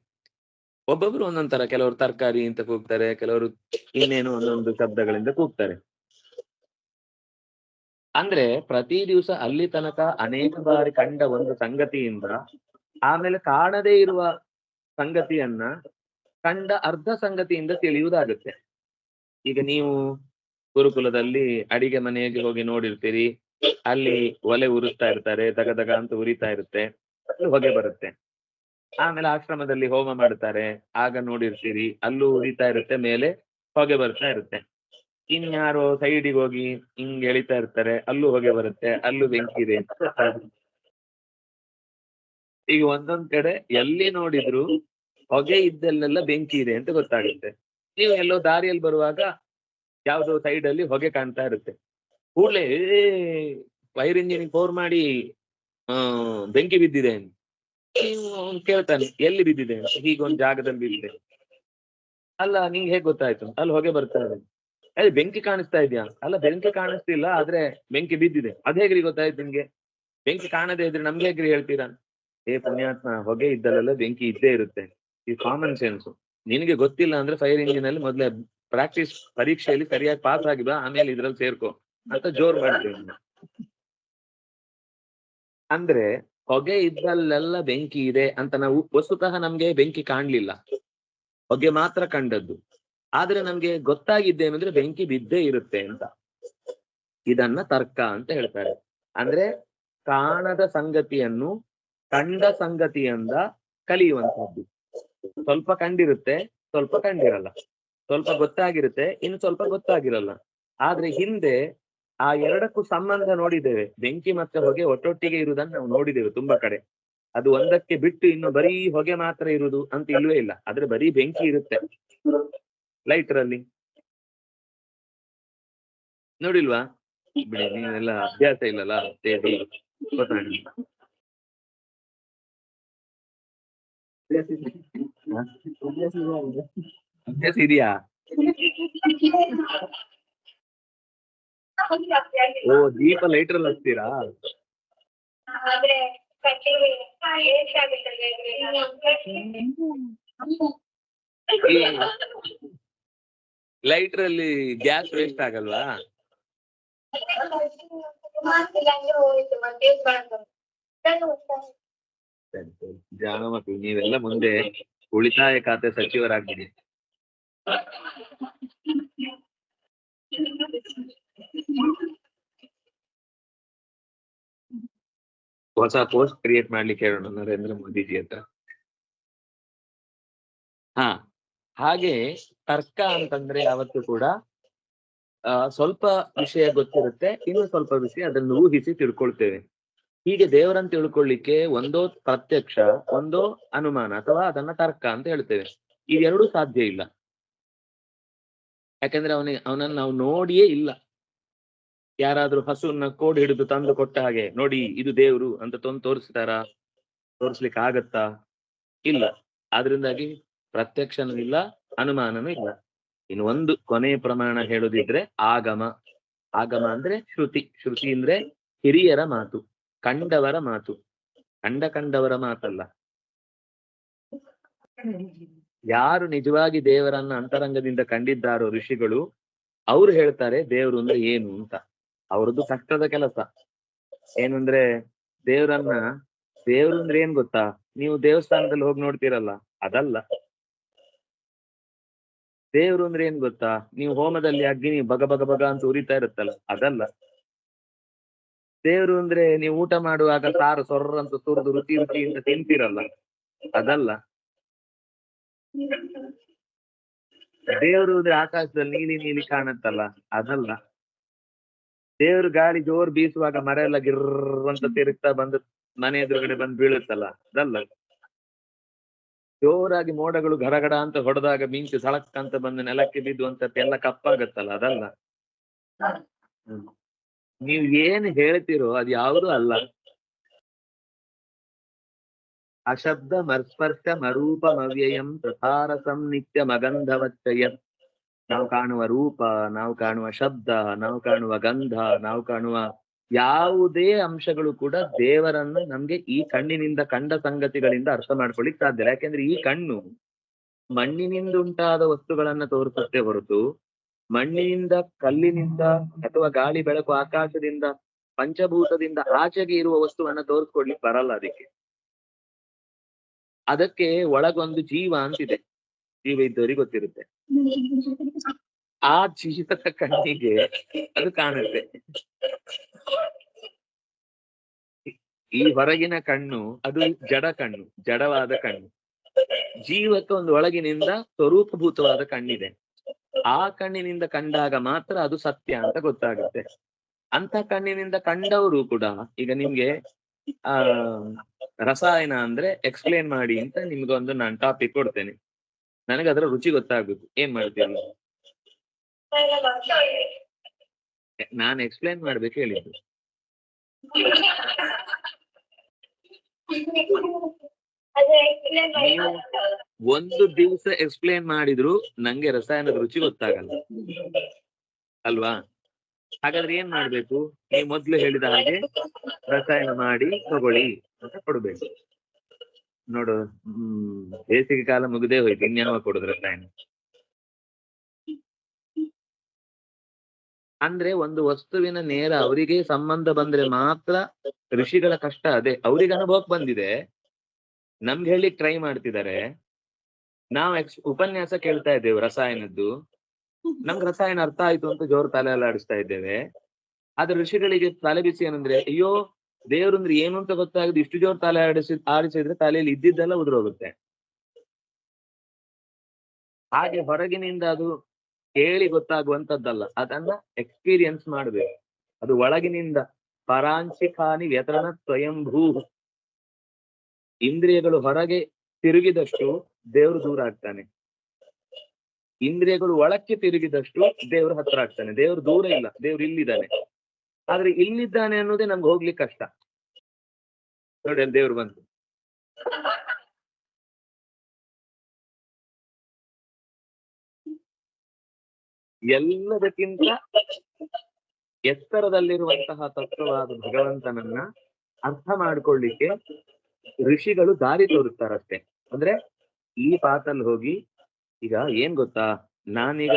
ಒಬ್ಬೊಬ್ರು ಒಂದೊಂದ್ ತರ, ಕೆಲವರು ತರಕಾರಿ ಅಂತ ಕೂಗ್ತಾರೆ, ಕೆಲವರು ಇನ್ನೇನು ಒಂದೊಂದು ಶಬ್ದಗಳಿಂದ ಕೂಗ್ತಾರೆ. ಅಂದ್ರೆ ಪ್ರತಿ ದಿವಸ ಅಲ್ಲಿ ತನಕ ಅನೇಕ ಬಾರಿ ಕಂಡ ಒಂದು ಸಂಗತಿಯಿಂದ ಆಮೇಲೆ ಕಾಣದೇ ಇರುವ ಸಂಗತಿಯನ್ನ ಕಂಡ ಅರ್ಧ ಸಂಗತಿಯಿಂದ ತಿಳಿಯುವುದಾಗುತ್ತೆ. ಈಗ ನೀವು ಗುರುಕುಲದಲ್ಲಿ ಅಡಿಗೆ ಮನೆಗೆ ಹೋಗಿ ನೋಡಿರ್ತೀರಿ. ಅಲ್ಲಿ ಒಲೆ ಉರಿಸ್ತಾ ಇರ್ತಾರೆ, ದಗ ದಗ ಅಂತ ಉರಿತಾ ಇರುತ್ತೆ ಹೊಗೆ ಬರುತ್ತೆ. ಆಮೇಲೆ ಆಶ್ರಮದಲ್ಲಿ ಹೋಮ ಮಾಡ್ತಾರೆ, ಆಗ ನೋಡಿರ್ತೀರಿ, ಅಲ್ಲೂ ಉರಿತಾ ಇರುತ್ತೆ, ಮೇಲೆ ಹೊಗೆ ಬರ್ತಾ ಇರುತ್ತೆ. ಇನ್ಯಾರೋ ಸೈಡಿಗೆ ಹೋಗಿ ಹಿಂಗ್ ಎಳಿತಾ ಇರ್ತಾರೆ, ಅಲ್ಲೂ ಹೊಗೆ ಬರುತ್ತೆ, ಅಲ್ಲೂ ಬೆಂಕಿ ಇದೆ. ಈಗ ಒಂದೊಂದ್ ಕಡೆ ಎಲ್ಲಿ ನೋಡಿದ್ರು ಹೊಗೆ ಇದ್ದಲ್ಲೆಲ್ಲ ಬೆಂಕಿ ಇದೆ ಅಂತ ಗೊತ್ತಾಗುತ್ತೆ. ನೀವು ಎಲ್ಲೋ ದಾರಿಯಲ್ಲಿ ಬರುವಾಗ ಯಾವ್ದೋ ಸೈಡ್ ಅಲ್ಲಿ ಹೊಗೆ ಕಾಣ್ತಾ ಇರುತ್ತೆ. ಕೂಡ್ಲೆ ಫೈರ್ ಇಂಜಿನ್ ಫೋರ್ ಮಾಡಿ, ಆ, ಬೆಂಕಿ ಬಿದ್ದಿದೆ ಕೇಳ್ತಾನೆ, ಎಲ್ಲಿ ಬಿದ್ದಿದೆ? ಹೀಗೊಂದ್ ಜಾಗದಲ್ಲಿ ಬಿದ್ದಿದೆ. ಅಲ್ಲ, ನಿಂಗೆ ಹೇಗ್ ಗೊತ್ತಾಯ್ತು? ಅಲ್ಲಿ ಹೊಗೆ ಬರ್ತಾ ಇದೆ. ಅದೇ ಬೆಂಕಿ ಕಾಣಿಸ್ತಾ ಇದೆಯಾ? ಅಲ್ಲ, ಬೆಂಕಿ ಕಾಣಿಸ್ತಿಲ್ಲ, ಆದ್ರೆ ಬೆಂಕಿ ಬಿದ್ದಿದೆ. ಅದ್ ಹೇಗ್ರಿ ಗೊತ್ತಾಯ್ತು ನಿಮ್ಗೆ ಬೆಂಕಿ ಕಾಣದೇ ಇದ್ರೆ ನಮ್ಗೆ ಹೇಗ್ರಿ ಹೇಳ್ತೀರಾ? ಏ, ಪುಣ್ಯಾತ್ಮ, ಹೊಗೆ ಇದ್ದಲ್ಲೆಲ್ಲ ಬೆಂಕಿ ಇದ್ದೇ ಇರುತ್ತೆ. ಈ ಕಾಮನ್ ಸೆನ್ಸ್ ನಿನಗೆ ಗೊತ್ತಿಲ್ಲ ಅಂದ್ರೆ ಫೈರ್ ಇಂಜಿನ್ ಅಲ್ಲಿ ಮೊದ್ಲೇ ಪ್ರಾಕ್ಟೀಸ್ ಪರೀಕ್ಷೆಯಲ್ಲಿ ಸರಿಯಾಗಿ ಪಾಸ್ ಆಗಿದ ಆಮೇಲೆ ಇದ್ರಲ್ಲಿ ಸೇರ್ಕೊ ಅಂತ ಜೋರ್ ಮಾಡ್ತೀವಿ ಅಂದ್ರೆ ಹೊಗೆ ಇದ್ದಲ್ಲೆಲ್ಲ ಬೆಂಕಿ ಇದೆ ಅಂತ ನಾವು ವಸ್ತುತಃ ನಮ್ಗೆ ಬೆಂಕಿ ಕಾಣ್ಲಿಲ್ಲ. ಹೊಗೆ ಮಾತ್ರ ಕಂಡದ್ದು. ಆದ್ರೆ ನಮ್ಗೆ ಗೊತ್ತಾಗಿದ್ದೇನೆಂದ್ರೆ ಬೆಂಕಿ ಬಿದ್ದೇ ಇರುತ್ತೆ ಅಂತ. ಇದನ್ನ ತರ್ಕ ಅಂತ ಹೇಳ್ತಾರೆ. ಅಂದ್ರೆ ಕಾಣದ ಸಂಗತಿಯನ್ನು ಕಂಡ ಸಂಗತಿಯಿಂದ ಕಲಿಯುವಂತಹದ್ದು ಸ್ವಲ್ಪ ಕಂಡಿರುತ್ತೆ, ಸ್ವಲ್ಪ ಕಂಡಿರಲ್ಲ. ಸ್ವಲ್ಪ ಗೊತ್ತಾಗಿರುತ್ತೆ, ಇನ್ನು ಸ್ವಲ್ಪ ಗೊತ್ತಾಗಿರಲ್ಲ. ಆದ್ರೆ ಹಿಂದೆ ಆ ಎರಡಕ್ಕೂ ಸಂಬಂಧ ನೋಡಿದ್ದೇವೆ. ಬೆಂಕಿ ಮತ್ತೆ ಹೊಗೆ ಒಟ್ಟೊಟ್ಟಿಗೆ ಇರುವುದನ್ನು ನಾವು ನೋಡಿದ್ದೇವೆ ತುಂಬಾ ಕಡೆ. ಅದು ಒಂದಕ್ಕೆ ಬಿಟ್ಟು ಇನ್ನು ಬರೀ ಹೊಗೆ ಮಾತ್ರ ಇರುವುದು ಅಂತ ಇಲ್ವೇ ಇಲ್ಲ. ಆದ್ರೆ ಬರೀ ಬೆಂಕಿ ಇರುತ್ತೆ. ಲೈಟರ್ ಅಲ್ಲಿ ನೋಡಿಲ್ವಾ? ಬಿಡಿ ನೀವೆಲ್ಲ ಅಭ್ಯಾಸ ಇಲ್ಲಲ್ಲ? ಸೇರಿ ಅಭ್ಯಾಸ ಇದೆಯಾ ಓ ದೀಪ ಲೈಟರ್ ಅಲ್ಲಿ ಹಚ್ತೀರಾ? ಲೈಟರ್ ಅಲ್ಲಿ ಗ್ಯಾಸ್ ವೇಸ್ಟ್ ಆಗಲ್ವಾ? ಮತ್ತೆ ಜಾಣ ಮಕ್ಕಳು ನೀವೆಲ್ಲ ಮುಂದೆ ಉಳಿತಾಯ ಖಾತೆ ಸಚಿವರಾಗ್ಬಿಡಿ. ಹೊಸ ಪೋಸ್ಟ್ ಕ್ರಿಯೇಟ್ ಮಾಡ್ಲಿಕ್ಕೆ ಹೇಳೋಣ, ನರೇಂದ್ರ ಮೋದಿಜಿ ಅಂತ. ಹಾ, ಹಾಗೆ ತರ್ಕ ಅಂತಂದ್ರೆ ಅವತ್ತು ಕೂಡ ಸ್ವಲ್ಪ ವಿಷಯ ಗೊತ್ತಿರುತ್ತೆ, ಇನ್ನು ಸ್ವಲ್ಪ ವಿಷಯ ಅದನ್ನು ಊಹಿಸಿ ತಿಳ್ಕೊಳ್ತೇವೆ. ಹೀಗೆ ದೇವರನ್ನು ತಿಳ್ಕೊಳ್ಳಿಕ್ಕೆ ಒಂದೋ ಪ್ರತ್ಯಕ್ಷ, ಒಂದೋ ಅನುಮಾನ, ಅಥವಾ ಅದನ್ನ ತರ್ಕ ಅಂತ ಹೇಳ್ತೇವೆ. ಇದೆರಡೂ ಸಾಧ್ಯ ಇಲ್ಲ. ಯಾಕಂದ್ರೆ ಅವನಿಗೆ ಅವನನ್ನು ನಾವು ನೋಡಿಯೇ ಇಲ್ಲ. ಯಾರಾದ್ರೂ ಹಸುವನ್ನ ಕೋಡ್ ಹಿಡಿದು ತಂದು ಕೊಟ್ಟ ಹಾಗೆ ನೋಡಿ ಇದು ದೇವರು ಅಂತ ತಂದು ತೋರಿಸ್ತಾರ? ತೋರಿಸ್ಲಿಕ್ಕೆ ಆಗತ್ತಾ ಇಲ್ಲ. ಆದ್ರಿಂದಾಗಿ ಪ್ರತ್ಯಕ್ಷನೂ ಇಲ್ಲ ಅನುಮಾನನೂ ಇಲ್ಲ. ಇನ್ನು ಒಂದು ಕೊನೆ ಪ್ರಮಾಣ ಹೇಳುದಿದ್ರೆ ಆಗಮ. ಆಗಮ ಅಂದ್ರೆ ಶ್ರುತಿ. ಶ್ರುತಿ ಅಂದ್ರೆ ಹಿರಿಯರ ಮಾತು ಕಂಡವರ ಮಾತು. ಕಂಡ ಕಂಡವರ ಮಾತಲ್ಲ. ಯಾರು ನಿಜವಾಗಿ ದೇವರನ್ನ ಅಂತರಂಗದಿಂದ ಕಂಡಿದ್ದಾರೋ ಋಷಿಗಳು, ಅವ್ರು ಹೇಳ್ತಾರೆ ದೇವ್ರು ಅಂದ್ರೆ ಏನು ಅಂತ. ಅವ್ರದ್ದು ಕಷ್ಟದ ಕೆಲಸ. ಏನಂದ್ರೆ ದೇವ್ರನ್ನ, ದೇವ್ರು ಅಂದ್ರೆ ಏನ್ ಗೊತ್ತಾ? ನೀವು ದೇವಸ್ಥಾನದಲ್ಲಿ ಹೋಗಿ ನೋಡ್ತೀರಲ್ಲ, ಅದಲ್ಲ. ದೇವ್ರು ಅಂದ್ರೆ ಏನ್ ಗೊತ್ತಾ? ನೀವು ಹೋಮದಲ್ಲಿ ಅಗ್ನಿ, ಬಗ ಬಗ ಬಗ ಅಂತ ಉರಿತಾ ಇರುತ್ತಲ್ಲ, ಅದಲ್ಲ. ದೇವ್ರು ಅಂದ್ರೆ ನೀವು ಊಟ ಮಾಡುವಾಗ ಸಾರು ಸೊರ್ರ ಅಂತ ಸುರಿದು ರುಚಿ ಅಂತ ತಿಂತೀರಲ್ಲ, ಅದಲ್ಲ. ದೇವ್ರು ಅಂದ್ರೆ ಆಕಾಶದಲ್ಲಿ ನೀಲಿ ನೀಲಿ ಕಾಣುತ್ತಲ್ಲ, ಅದಲ್ಲ. ದೇವ್ರು ಗಾಳಿ ಜೋರ್ ಬೀಸುವಾಗ ಮರ ಎಲ್ಲ ಗಿರ್ರ್ ಅಂತ ತಿರುಗ್ತಾ ಬಂದು ಮನೆ ಎದುರುಗಡೆ ಬಂದು ಬೀಳುತ್ತಲ್ಲ, ಅದಲ್ಲ. ಜೋರಾಗಿ ಮೋಡಗಳು ಗಡಗಡ ಅಂತ ಹೊಡೆದಾಗ ಮಿಂಚು ಸಳಕ್ ಅಂತ ಬಂದು ನೆಲಕ್ಕೆ ಬಿದ್ದು ಅಂತ ಎಲ್ಲ ಕಪ್ಪಾಗತ್ತಲ್ಲ, ಅದಲ್ಲ. ನೀವ್ ಏನ್ ಹೇಳ್ತೀರೋ ಅದ್ ಯಾವುದು ಅಲ್ಲ. ಅಶಬ್ದ ಮರ್ಸ್ಪರ್ಶ ಮರೂಪ ಮವ್ಯಯಂ ತಥಾರಸಂ ನಿತ್ಯ ಮಗಂಧವಚ್ಚಯ ನಾವು ಕಾಣುವ ರೂಪ ನಾವು ಕಾಣುವ ಶಬ್ದ ನಾವು ಕಾಣುವ ಗಂಧ ನಾವು ಕಾಣುವ ಯಾವುದೇ ಅಂಶಗಳು ಕೂಡ ದೇವರನ್ನ ನಮ್ಗೆ ಈ ಕಣ್ಣಿನಿಂದ ಕಂಡ ಸಂಗತಿಗಳಿಂದ ಅರ್ಥ ಮಾಡ್ಕೊಳ್ಳಿಕ್ ಸಾಧ್ಯ ಯಾಕೆಂದ್ರೆ ಈ ಕಣ್ಣು ಮಣ್ಣಿನಿಂದ ಉಂಟಾದ ವಸ್ತುಗಳನ್ನ ತೋರಿಸುತ್ತೆ ಹೊರತು ಮಣ್ಣಿನಿಂದ, ಕಲ್ಲಿನಿಂದ ಅಥವಾ ಗಾಳಿ, ಬೆಳಕು, ಆಕಾಶದಿಂದ, ಪಂಚಭೂತದಿಂದ ಆಚೆಗೆ ಇರುವ ವಸ್ತುವನ್ನ ತೋರಿಸ್ಕೊಡ್ಲಿಕ್ಕೆ ಬರಲ್ಲ ಅದಕ್ಕೆ. ಅದಕ್ಕೆ ಒಳಗೊಂದು ಜೀವ ಅಂತಿದೆ. ಜೀವ ಇದ್ದವರಿಗೆ ಗೊತ್ತಿರುತ್ತೆ. ಆ ಜೀವದ ಕಣ್ಣಿಗೆ ಅದು ಕಾಣುತ್ತೆ. ಈ ಹೊರಗಿನ ಕಣ್ಣು, ಅದು ಜಡ ಕಣ್ಣು, ಜಡವಾದ ಕಣ್ಣು. ಜೀವಕ್ಕೆ ಒಂದು ಒಳಗಿನಿಂದ ಸ್ವರೂಪಭೂತವಾದ ಕಣ್ಣಿದೆ. ಆ ಕಣ್ಣಿನಿಂದ ಕಂಡಾಗ ಮಾತ್ರ ಅದು ಸತ್ಯ ಅಂತ ಗೊತ್ತಾಗುತ್ತೆ. ಅಂತ ಕಣ್ಣಿನಿಂದ ಕಂಡವರು ಕೂಡ, ಈಗ ನಿಮ್ಗೆ, ಆ ರಸಾಯನ ಅಂದ್ರೆ ಎಕ್ಸ್ಪ್ಲೇನ್ ಮಾಡಿ ಅಂತ ನಿಮ್ಗೊಂದು ನಾನು ಟಾಪಿಕ್ ಕೊಡ್ತೇನೆ. ನನಗೆ ಅದರ ರುಚಿ ಗೊತ್ತಾಗ್ಬೇಕು. ಏನ್ ಮಾಡ್ತೀನಿ ನಾನು ಎಕ್ಸ್ಪ್ಲೇನ್ ಮಾಡ್ಬೇಕು ಹೇಳಿದ್ದು. ಒಂದು ದಿವಸ ಎಕ್ಸ್ಪ್ಲೇನ್ ಮಾಡಿದ್ರು ನಂಗೆ ರಸಾಯನದ ರುಚಿ ಗೊತ್ತಾಗಲ್ಲ. ಅಲ್ವಾ? ಹಾಗಾದ್ರೆ ಏನ್ ಮಾಡ್ಬೇಕು? ನೀವು ಮೊದ್ಲು ಹೇಳಿದ ಹಾಗೆ ರಸಾಯನ ಮಾಡಿ ತಗೊಳ್ಳಿ. ಕೊಡ್ಬೇಕು. ನೋಡು, ಹ್ಮ್, ಬೇಸಿಗೆ ಕಾಲ ಮುಗಿದೇ ಹೋಯ್ತು, ಇನ್ಯಾವ ಕೊಡುದ್ರ ರಸಾಯನ ಅಂದ್ರೆ ಒಂದು ವಸ್ತುವಿನ ನೇರ ಅವರಿಗೆ ಸಂಬಂಧ ಬಂದ್ರೆ ಮಾತ್ರ ಋಷಿಗಳ ಕಷ್ಟ ಅದೇ. ಅವ್ರಿಗೆ ಅನುಭವಕ್ಕೆ ಬಂದಿದೆ. ನಮ್ಗೆ ಹೇಳಿ ಟ್ರೈ ಮಾಡ್ತಿದ್ದಾರೆ ನಾವು ಎಕ್ಸ್ ಉಪನ್ಯಾಸ ಕೇಳ್ತಾ ಇದ್ದೇವೆ ರಸಾಯನದ್ದು. ನಮ್ಗೆ ರಸಾಯನ ಅರ್ಥ ಆಯ್ತು ಅಂತ ಜೋರು ತಲೆ ಅಲ್ಲಾಡಿಸ್ತಾ ಇದ್ದೇವೆ. ಆದ್ರೆ ಋಷಿಗಳಿಗೆ ತಲೆ ಬಿಸಿ ಏನಂದ್ರೆ, ಅಯ್ಯೋ ದೇವ್ರು ಅಂದ್ರೆ ಏನು ಅಂತ ಗೊತ್ತಾಗದು ಇಷ್ಟು ಜೋರು ತಲೆ ಆಡಿಸಿ, ಆಡಿಸಿದ್ರೆ ತಲೆಯಲ್ಲಿ ಇದ್ದಿದ್ದೆಲ್ಲ ಉದುರೋಗುತ್ತೆ. ಹಾಗೆ ಹೊರಗಿನಿಂದ ಅದು ಕೇಳಿ ಗೊತ್ತಾಗುವಂತದ್ದಲ್ಲ. ಅದನ್ನ ಎಕ್ಸ್ಪೀರಿಯನ್ಸ್ ಮಾಡ್ಬೇಕು. ಅದು ಒಳಗಿನಿಂದ ಪರಾಂಚಿಕಾನಿ ವ್ಯತರಣ ಸ್ವಯಂಭೂ ಇಂದ್ರಿಯಗಳು ಹೊರಗೆ ತಿರುಗಿದಷ್ಟು ದೇವ್ರು ದೂರ ಆಗ್ತಾನೆ. ಇಂದ್ರಿಯಗಳು ಒಳಕ್ಕೆ ತಿರುಗಿದಷ್ಟು ದೇವ್ರ ಹತ್ರ ಆಗ್ತಾನೆ. ದೇವ್ರು ದೂರ ಇಲ್ಲ. ದೇವ್ರು ಇಲ್ಲಿದ್ದಾನೆ. ಆದ್ರೆ ಇಲ್ಲಿದ್ದಾನೆ ಅನ್ನೋದೇ ನಮ್ಗೆ ಹೋಗ್ಲಿಕ್ಕೆ ಕಷ್ಟ. ನೋಡಿ ಅಲ್ಲಿ ದೇವ್ರು ಬಂತು ಎಲ್ಲದಕ್ಕಿಂತ ಎತ್ತರದಲ್ಲಿರುವಂತಹ ತತ್ವವಾದ ಭಗವಂತನನ್ನ ಅರ್ಥ ಮಾಡ್ಕೊಳ್ಳಿಕ್ಕೆ ಋಷಿಗಳು ದಾರಿ ತೋರಿಸ್ತಾರಷ್ಟೇ ಅಂದ್ರೆ ಈ ಪಾತಲ್ಲಿ ಹೋಗಿ ಈಗ ಏನ್ ಗೊತ್ತಾ? ನಾನೀಗ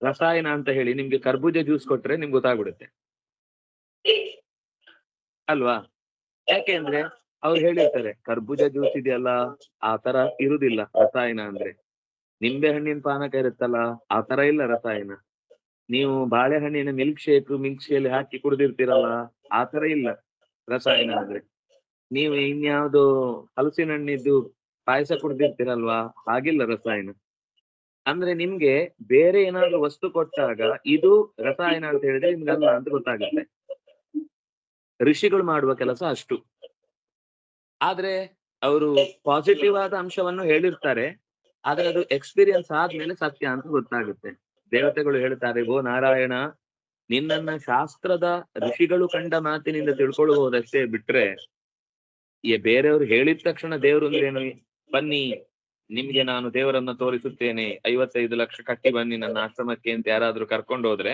ರಸಾಯನ ಅಂತ ಹೇಳಿ ನಿಮ್ಗೆ ಕರ್ಬೂಜ ಜ್ಯೂಸ್ ಕೊಟ್ರೆ ನಿಮ್ಗೆ ಗೊತ್ತಾಗ್ಬಿಡುತ್ತೆ. ಅಲ್ವಾ? ಯಾಕೆಂದ್ರೆ ಅವ್ರು ಹೇಳಿರ್ತಾರೆ, ಕರ್ಬೂಜ ಜ್ಯೂಸ್ ಇದೆಯಲ್ಲ, ಆ ತರ ಇರುದಿಲ್ಲ ರಸಾಯನ ಅಂದ್ರೆ. ನಿಂಬೆ ಹಣ್ಣಿನ ಪಾನಕ ಇರುತ್ತಲ್ಲ, ಆ ತರ ಇಲ್ಲ ರಸಾಯನ. ನೀವು ಬಾಳೆಹಣ್ಣಿನ ಮಿಲ್ಕ್ ಶೇಕ್ ಮಿಲ್ಕ್ ಶೇಲಿ ಹಾಕಿ ಕುಡಿದಿರ್ತೀರಲ್ಲ, ಆ ತರ ಇಲ್ಲ ರಸಾಯನ ಅಂದ್ರೆ. ನೀವು ಇನ್ಯಾವುದು ಹಲಸಿನ ಹಣ್ಣಿದ್ದು ಪಾಯಸ ಕುಡ್ದಿರ್ತೀರಲ್ವಾ, ಹಾಗಿಲ್ಲ ರಸಾಯನ. ಅಂದ್ರೆ ನಿಮ್ಗೆ ಬೇರೆ ಏನಾದ್ರು ವಸ್ತು ಕೊಟ್ಟಾಗ ಇದು ರಸಾಯನ ಅಂತ ಹೇಳಿದ್ರೆ ನಿಮ್ಗಲ್ಲ ಅಂತ ಗೊತ್ತಾಗುತ್ತೆ. ಋಷಿಗಳು ಮಾಡುವ ಕೆಲಸ ಅಷ್ಟು. ಆದ್ರೆ ಅವರು ಪಾಸಿಟಿವ್ ಆದ ಅಂಶವನ್ನು ಹೇಳಿರ್ತಾರೆ, ಆದ್ರೆ ಅದು ಎಕ್ಸ್ಪೀರಿಯನ್ಸ್ ಆದ್ಮೇಲೆ ಸತ್ಯ ಅಂತ ಗೊತ್ತಾಗುತ್ತೆ. ದೇವತೆಗಳು ಹೇಳ್ತಾರೆ, ಓ ನಾರಾಯಣ, ನಿನ್ನನ್ನ ಶಾಸ್ತ್ರದ ಋಷಿಗಳು ಕಂಡ ಮಾತಿನಿಂದ ತಿಳ್ಕೊಳ್ಳಬಹುದಷ್ಟೇ ಬಿಟ್ರೆ ಬೇರೆಯವರು ಹೇಳಿದ ತಕ್ಷಣ ದೇವರು ಅಂದ್ರೆ ಏನು? ಬನ್ನಿ, ನಿಮ್ಗೆ ನಾನು ದೇವರನ್ನ ತೋರಿಸುತ್ತೇನೆ. ಐವತ್ತೈದು ಲಕ್ಷ ಕಟ್ಟಿ ಬನ್ನಿ ನನ್ನ ಆಶ್ರಮಕ್ಕೆ ಅಂತ ಯಾರಾದ್ರೂ ಕರ್ಕೊಂಡು ಹೋದ್ರೆ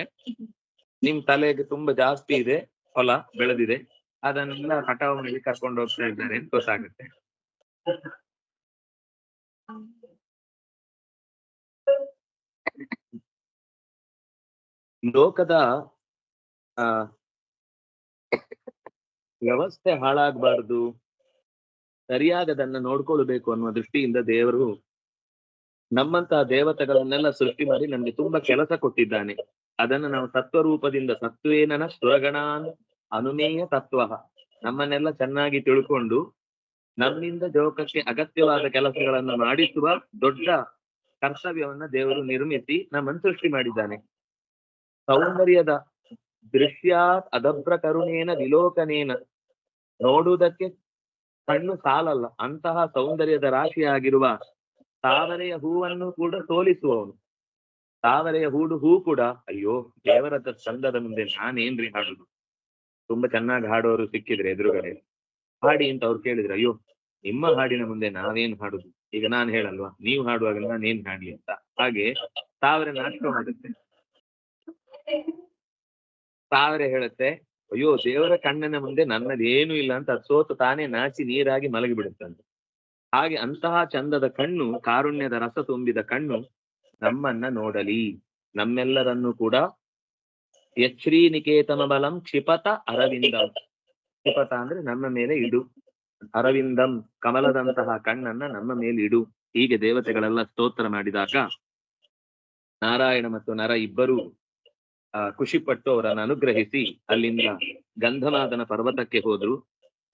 ನಿಮ್ ತಲೆಗೆ ತುಂಬಾ ಜಾಸ್ತಿ ಇದೆ. ಹೊಲ ಬೆಳೆದಿದೆ. ಅದನ್ನೆಲ್ಲ ಕಟಾವು ಮಾಡಿ ಕರ್ಕೊಂಡು ಹೋಗ್ತಾ ಇದ್ದಾರೆ. ಅಂತ ಗೊತ್ತಾಗುತ್ತೆ. ಲೋಕದ, ಆ, ವ್ಯವಸ್ಥೆ ಹಾಳಾಗಬಾರ್ದು. ಸರಿಯಾಗದನ್ನ ನೋಡ್ಕೊಳ್ಬೇಕು ಅನ್ನುವ ದೃಷ್ಟಿಯಿಂದ ದೇವರು ನಮ್ಮಂತಹ ದೇವತೆಗಳನ್ನೆಲ್ಲ ಸೃಷ್ಟಿ ಮಾಡಿ ನಮ್ಗೆ ತುಂಬಾ ಕೆಲಸ ಕೊಟ್ಟಿದ್ದಾನೆ. ಅದನ್ನ ನಾವು ಸತ್ವರೂಪದಿಂದ ಸತ್ವೇನನ ಸ್ವಗಣ ಅನುಮೇಯ ತತ್ವ ನಮ್ಮನ್ನೆಲ್ಲ ಚೆನ್ನಾಗಿ ತಿಳ್ಕೊಂಡು ನಮ್ಮಿಂದ ಜೋಕಕ್ಕೆ ಅಗತ್ಯವಾದ ಕೆಲಸಗಳನ್ನು ಮಾಡಿಸುವ ದೊಡ್ಡ ಕರ್ತವ್ಯವನ್ನ ದೇವರು ನಿರ್ಮಿಸಿ ನಮ್ಮನ್ನು ಸೃಷ್ಟಿ ಮಾಡಿದ್ದಾನೆ. ಸೌಂದರ್ಯದ ದೃಶ್ಯಾತ್ ಅದಭ್ರ ಕರುಣೇನ ವಿಲೋಕನೇನ ನೋಡುವುದಕ್ಕೆ ಕಣ್ಣು ಸಾಲಲ್ಲ, ಅಂತಹ ಸೌಂದರ್ಯದ ರಾಶಿಯಾಗಿರುವ ತಾವರೆಯ ಹೂವನ್ನು ಕೂಡ ಸೋಲಿಸುವವನು. ತಾವರೆಯ ಹೂಡು ಹೂ ಕೂಡ, ಅಯ್ಯೋ, ದೇವರ ತ- ಚಂದದ ಮುಂದೆ ನಾನೇನ್ರಿ ಹಾಡುದು? ತುಂಬಾ ಚೆನ್ನಾಗಿ ಹಾಡೋರು ಸಿಕ್ಕಿದ್ರೆ ಎದುರುಗಡೆ. ಹಾಡಿ ಅಂತ ಅವ್ರು ಕೇಳಿದ್ರೆ, ಅಯ್ಯೋ, ನಿಮ್ಮ ಹಾಡಿನ ಮುಂದೆ ನಾವೇನ್ ಹಾಡುದು? ಈಗ ನಾನ್ ಹೇಳಲ್ವಾ? ನೀವು ಹಾಡುವಾಗ ನಾನೇನ್ ಹಾಡ್ಲಿ ಅಂತ. ಹಾಗೆ ತಾವರೆ ನಾಟಕ ಮಾಡುತ್ತೆ. ತಾವರೆ ಹೇಳುತ್ತೆ, ಅಯ್ಯೋ, ದೇವರ ಕಣ್ಣನ ಮುಂದೆ ನನ್ನದೇನು ಇಲ್ಲ ಅಂತ ಸೋತು ತಾನೇ ನಾಚಿ ನೀರಾಗಿ ಮಲಗಿ ಬಿಡುತ್ತಂತೆ ಹಾಗೆ ಅಂತಹ ಚಂದದ ಕಣ್ಣು, ಕಾರುಣ್ಯದ ರಸ ತುಂಬಿದ ಕಣ್ಣು ನಮ್ಮನ್ನ ನೋಡಲಿ. ನಮ್ಮೆಲ್ಲರನ್ನು ಕೂಡ ಯಶ್ರೀ ನಿಕೇತನ ಬಲಂ ಕ್ಷಿಪತ ಅರವಿಂದಂ. ಕ್ಷಿಪತ ಅಂದ್ರೆ ನಮ್ಮ ಮೇಲೆ ಇಡು. ಅರವಿಂದಂ, ಕಮಲದಂತಹ ಕಣ್ಣನ್ನ ನಮ್ಮ ಮೇಲೆ ಇಡು. ಹೀಗೆ ದೇವತೆಗಳೆಲ್ಲ ಸ್ತೋತ್ರ ಮಾಡಿದಾಗ ನಾರಾಯಣ ಮತ್ತು ನರ ಇಬ್ಬರು, ಆ ಖುಷಿಪಟ್ಟು ಅವರನ್ನು ಅನುಗ್ರಹಿಸಿ ಅಲ್ಲಿಂದ ಗಂಧನಾದನ ಪರ್ವತಕ್ಕೆ ಹೋದ್ರು.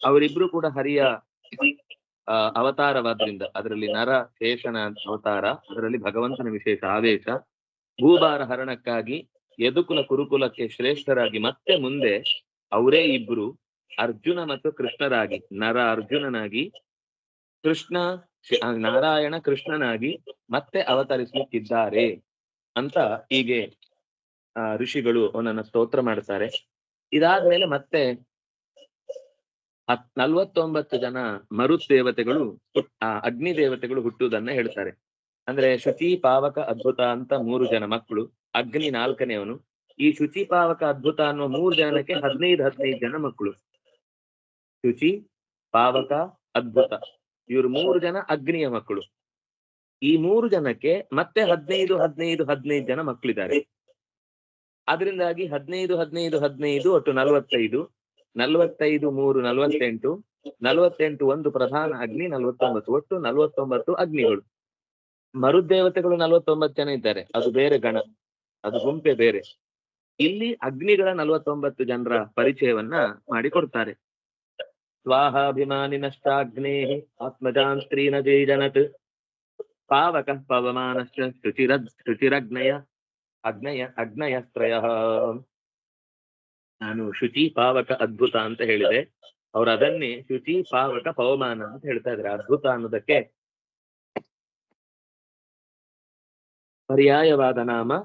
ಅವರಿಬ್ರು ಕೂಡ ಹರಿಯ ಅವತಾರವಾದ್ರಿಂದ ಅದರಲ್ಲಿ ನರ, ಶೇಷನ ಅವತಾರ, ಅದರಲ್ಲಿ ಭಗವಂತನ ವಿಶೇಷ ಆವೇಶ. ಭೂಭಾರ ಹರಣಕ್ಕಾಗಿ ಯದುಕುಲ ಕುರುಕುಲಕ್ಕೆ ಶ್ರೇಷ್ಠರಾಗಿ ಮತ್ತೆ ಮುಂದೆ ಅವರೇ ಇಬ್ರು, ಅರ್ಜುನ ಮತ್ತು ಕೃಷ್ಣರಾಗಿ, ನರ ಅರ್ಜುನನಾಗಿ, ಕೃಷ್ಣ ನಾರಾಯಣ ಕೃಷ್ಣನಾಗಿ ಮತ್ತೆ ಅವತರಿಸಲಿಕ್ಕಿದ್ದಾರೆ ಅಂತ ಹೀಗೆ, ಆ, ಋಷಿಗಳು ಅವನನ್ನ ಸ್ತೋತ್ರ ಮಾಡ್ತಾರೆ. ಇದಾದ್ಮೇಲೆ ಮತ್ತೆ ಹತ್, ನಲ್ವತ್ತೊಂಬತ್ತು ಜನ ಮರುತ್ ದೇವತೆಗಳು ಅಗ್ನಿ ದೇವತೆಗಳು ಹುಟ್ಟುವುದನ್ನ ಹೇಳ್ತಾರೆ. ಅಂದ್ರೆ ಶುಚಿ, ಪಾವಕ, ಅದ್ಭುತ ಅಂತ ಮೂರು ಜನ ಮಕ್ಕಳು, ಅಗ್ನಿ ನಾಲ್ಕನೇವನು ಈ ಶುಚಿ, ಪಾವಕ, ಅದ್ಭುತ ಅನ್ನುವ ಮೂರು ಜನಕ್ಕೆ ಹದಿನೈದು ಹದಿನೈದು ಜನ ಮಕ್ಕಳು. ಶುಚಿ, ಪಾವಕ, ಅದ್ಭುತ. ಇವರು ಮೂರು ಜನ ಅಗ್ನಿಯ ಮಕ್ಕಳು. ಈ ಮೂರು ಜನಕ್ಕೆ ಮತ್ತೆ ಹದಿನೈದು ಹದಿನೈದು ಹದಿನೈದು ಜನ ಮಕ್ಕಳಿದ್ದಾರೆ. ಅದರಿಂದಾಗಿ ಹದಿನೈದು ಹದಿನೈದು ಹದಿನೈದು ಒಟ್ಟು ನಲವತ್ತೈದು. ನಲವತ್ತೈದು ಮೂರು ನಲವತ್ತೆಂಟು ನಲವತ್ತೆಂಟು ಒಂದು ಪ್ರಧಾನ ಅಗ್ನಿ, ನಲವತ್ತೊಂಬತ್ತು ಒಟ್ಟು ನಲವತ್ತೊಂಬತ್ತು ಅಗ್ನಿಗಳು. ಮರುದೇವತೆಗಳು ನಲವತ್ತೊಂಬತ್ತು ಜನ ಇದ್ದಾರೆ. ಅದು ಬೇರೆ ಗಣ, ಅದು ಗುಂಪೆ ಬೇರೆ. ಇಲ್ಲಿ ಅಗ್ನಿಗಳ ನಲವತ್ತೊಂಬತ್ತು ಜನರ ಪರಿಚಯವನ್ನ ಮಾಡಿಕೊಡ್ತಾರೆ. ಸ್ವಾಹಾಭಿಮಾನಿನಷ್ಟಾಗ್ನೇ ಆತ್ಮಜಾನ್ ಸ್ತ್ರೀನ ಜೈಜನತ್ ಪಾವಕ ಪವಮಾನಶ್ಚ ಶುಚಿರಗ್ನಯ ಅಗ್ನಯ, ಅಗ್ನಯಸ್ತ್ರಯ. ನಾನು ಶುಚಿ ಪಾವಕ ಅದ್ಭುತ ಅಂತ ಹೇಳಿದೆ. ಅವ್ರು ಅದನ್ನೇ ಶುಚಿ ಪಾವಕ ಪವಮಾನ ಅಂತ ಹೇಳ್ತಾ ಇದ್ದಾರೆ. ಅದ್ಭುತ ಅನ್ನೋದಕ್ಕೆ ಪರ್ಯಾಯವಾದ ನಾಮ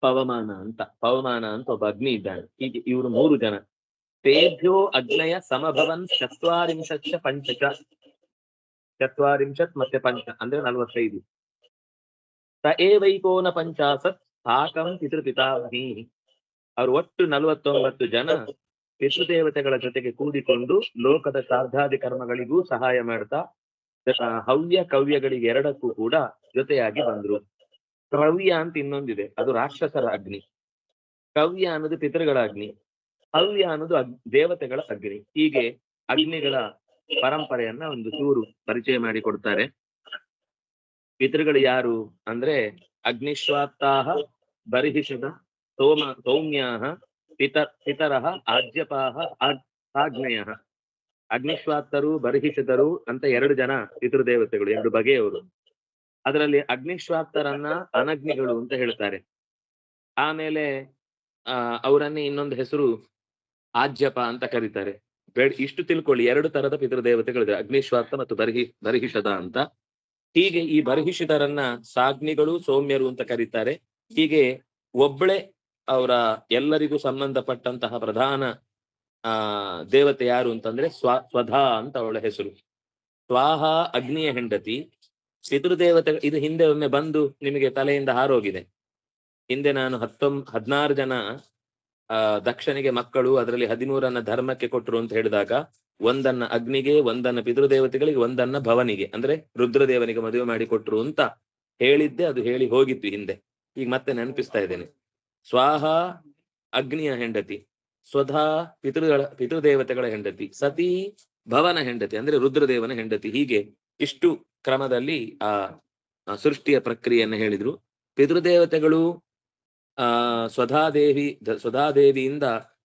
ಪವಮಾನ ಅಂತ. ಪವಮಾನ ಅಂತ ಒಬ್ಬ ಅಗ್ನಿ ಇದ್ದಾನೆ ಹೀಗೆ ಇವರು ಮೂರು ಜನ. ತೇಭ್ಯೋ ಅಗ್ನಯ ಸಮಭವನ್ ಚತ್ವರಿಂಶತ್ ಪಂಚಕ. ಚತ್ವಾರಿಂಶತ್ ಮತ್ತೆ ಪಂಚ ಅಂದ್ರೆ ನಲವತ್ತೈದು. ಸ ಏವೈಕೋನ ಪಂಚಾಸತ್ ಸಾಕಂ ಪಿತೃಪಿತಾಮಹಿ ಅವ್ರು ಒಟ್ಟು ನಲವತ್ತೊಂಬತ್ತು ಜನ ಪಿತೃದೇವತೆಗಳ ಜೊತೆಗೆ ಕೂಡಿಕೊಂಡು ಲೋಕದ ಶ್ರಾದ್ದಾದಿ ಕರ್ಮಗಳಿಗೂ ಸಹಾಯ ಮಾಡ್ತಾ ಹವ್ಯ ಕವ್ಯಗಳಿಗೆ ಎರಡಕ್ಕೂ ಕೂಡ ಜೊತೆಯಾಗಿ ಬಂದ್ರು. ಕ್ರವ್ಯ ಅಂತ ಇನ್ನೊಂದಿದೆ. ಅದು ರಾಕ್ಷಸರ ಅಗ್ನಿ. ಕವ್ಯ ಅನ್ನೋದು ಪಿತೃಗಳ ಅಗ್ನಿ. ಹವ್ಯ ಅನ್ನೋದು ದೇವತೆಗಳ ಅಗ್ನಿ. ಹೀಗೆ ಅಗ್ನಿಗಳ ಪರಂಪರೆಯನ್ನ ಒಂದು ಚೂರು ಪರಿಚಯ ಮಾಡಿ ಕೊಡ್ತಾರೆ. ಪಿತೃಗಳು ಯಾರು ಅಂದ್ರೆ ಅಗ್ನಿಶ್ವಾತ್ತಾಹ ಬರಿಹಿಷದ ಸೋಮ ಸೌಮ್ಯಾಹ ಪಿತ ಪಿತರಹ ಆಜ್ಯಪಾಹ ಆಗ್ನೇಯಃ ಅಗ್ನಿಶ್ವಾತ್ತರು ಬರ್ಹಿಷಿತರು ಅಂತ ಎರಡು ಜನ ಪಿತೃದೇವತೆಗಳು ಎರಡು ಬಗೆಯವರು. ಅದರಲ್ಲಿ ಅಗ್ನಿಶ್ವಾತ್ತರನ್ನ ಅನಗ್ನಿಗಳು ಅಂತ ಹೇಳ್ತಾರೆ. ಆಮೇಲೆ, ಆ, ಅವರನ್ನೇ ಇನ್ನೊಂದು ಹೆಸರು ಆಜ್ಯಪ ಅಂತ ಕರೀತಾರೆ. ಬೇಡ, ಇಷ್ಟು ತಿಳ್ಕೊಳ್ಳಿ, ಎರಡು ತರದ ಪಿತೃದೇವತೆಗಳಿದೆ ಅಗ್ನಿಶ್ವಾರ್ಥ ಮತ್ತು ಬರ್ಹಿ, ಬರ್ಹಿಷದ ಅಂತ. ಹೀಗೆ ಈ ಬರ್ಹಿಷಿತರನ್ನ ಸಾಗ್ನಿಗಳು, ಸೌಮ್ಯರು ಅಂತ ಕರೀತಾರೆ. ಹೀಗೆ ಒಬ್ಬಳೆ ಅವರ ಎಲ್ಲರಿಗೂ ಸಂಬಂಧಪಟ್ಟಂತಹ ಪ್ರಧಾನ, ಆ, ದೇವತೆ ಯಾರು ಅಂತಂದ್ರೆ ಸ್ವ, ಸ್ವಧಾ ಅಂತ ಅವಳ ಹೆಸರು. ಸ್ವಾಹ ಅಗ್ನಿಯ ಹೆಂಡತಿ. ಪಿತೃದೇವತೆ, ಇದು ಹಿಂದೆ ಒಮ್ಮೆ ಬಂದು ನಿಮಗೆ ತಲೆಯಿಂದ ಹಾರೋಗಿದೆ. ಹಿಂದೆ ನಾನು ಹತ್ತೊಂ, ಹದಿನಾರು ಜನ, ಆ, ದಕ್ಷನಿಗೆ ಮಕ್ಕಳು, ಅದರಲ್ಲಿ ಹದಿಮೂರನ್ನ ಧರ್ಮಕ್ಕೆ ಕೊಟ್ಟರು ಅಂತ ಹೇಳಿದಾಗ, ಒಂದನ್ನ ಅಗ್ನಿಗೆ, ಒಂದನ್ನ ಪಿತೃದೇವತೆಗಳಿಗೆ, ಒಂದನ್ನ ಭವನಿಗೆ, ಅಂದ್ರೆ ರುದ್ರದೇವನಿಗೆ ಮದುವೆ ಮಾಡಿ ಕೊಟ್ರು ಅಂತ ಹೇಳಿದ್ದೆ, ಅದು ಹೇಳಿ ಹೋಗಿತ್ತು ಹಿಂದೆ. ಈಗ ಮತ್ತೆ ನೆನಪಿಸ್ತಾ ಇದ್ದೇನೆ. ಸ್ವಾಹ ಅಗ್ನಿಯ ಹೆಂಡತಿ, ಸ್ವಧಾ ಪಿತೃಗಳ, ಪಿತೃದೇವತೆಗಳ ಹೆಂಡತಿ, ಸತಿ ಭವನ ಹೆಂಡತಿ, ಅಂದ್ರೆ ರುದ್ರದೇವನ ಹೆಂಡತಿ. ಹೀಗೆ ಇಷ್ಟು ಕ್ರಮದಲ್ಲಿ ಆ ಸೃಷ್ಟಿಯ ಪ್ರಕ್ರಿಯೆಯನ್ನು ಹೇಳಿದ್ರು. ಪಿತೃದೇವತೆಗಳು, ಆ, ಸ್ವಧಾದೇವಿ ಸ್ವಧಾದೇವಿಯಿಂದ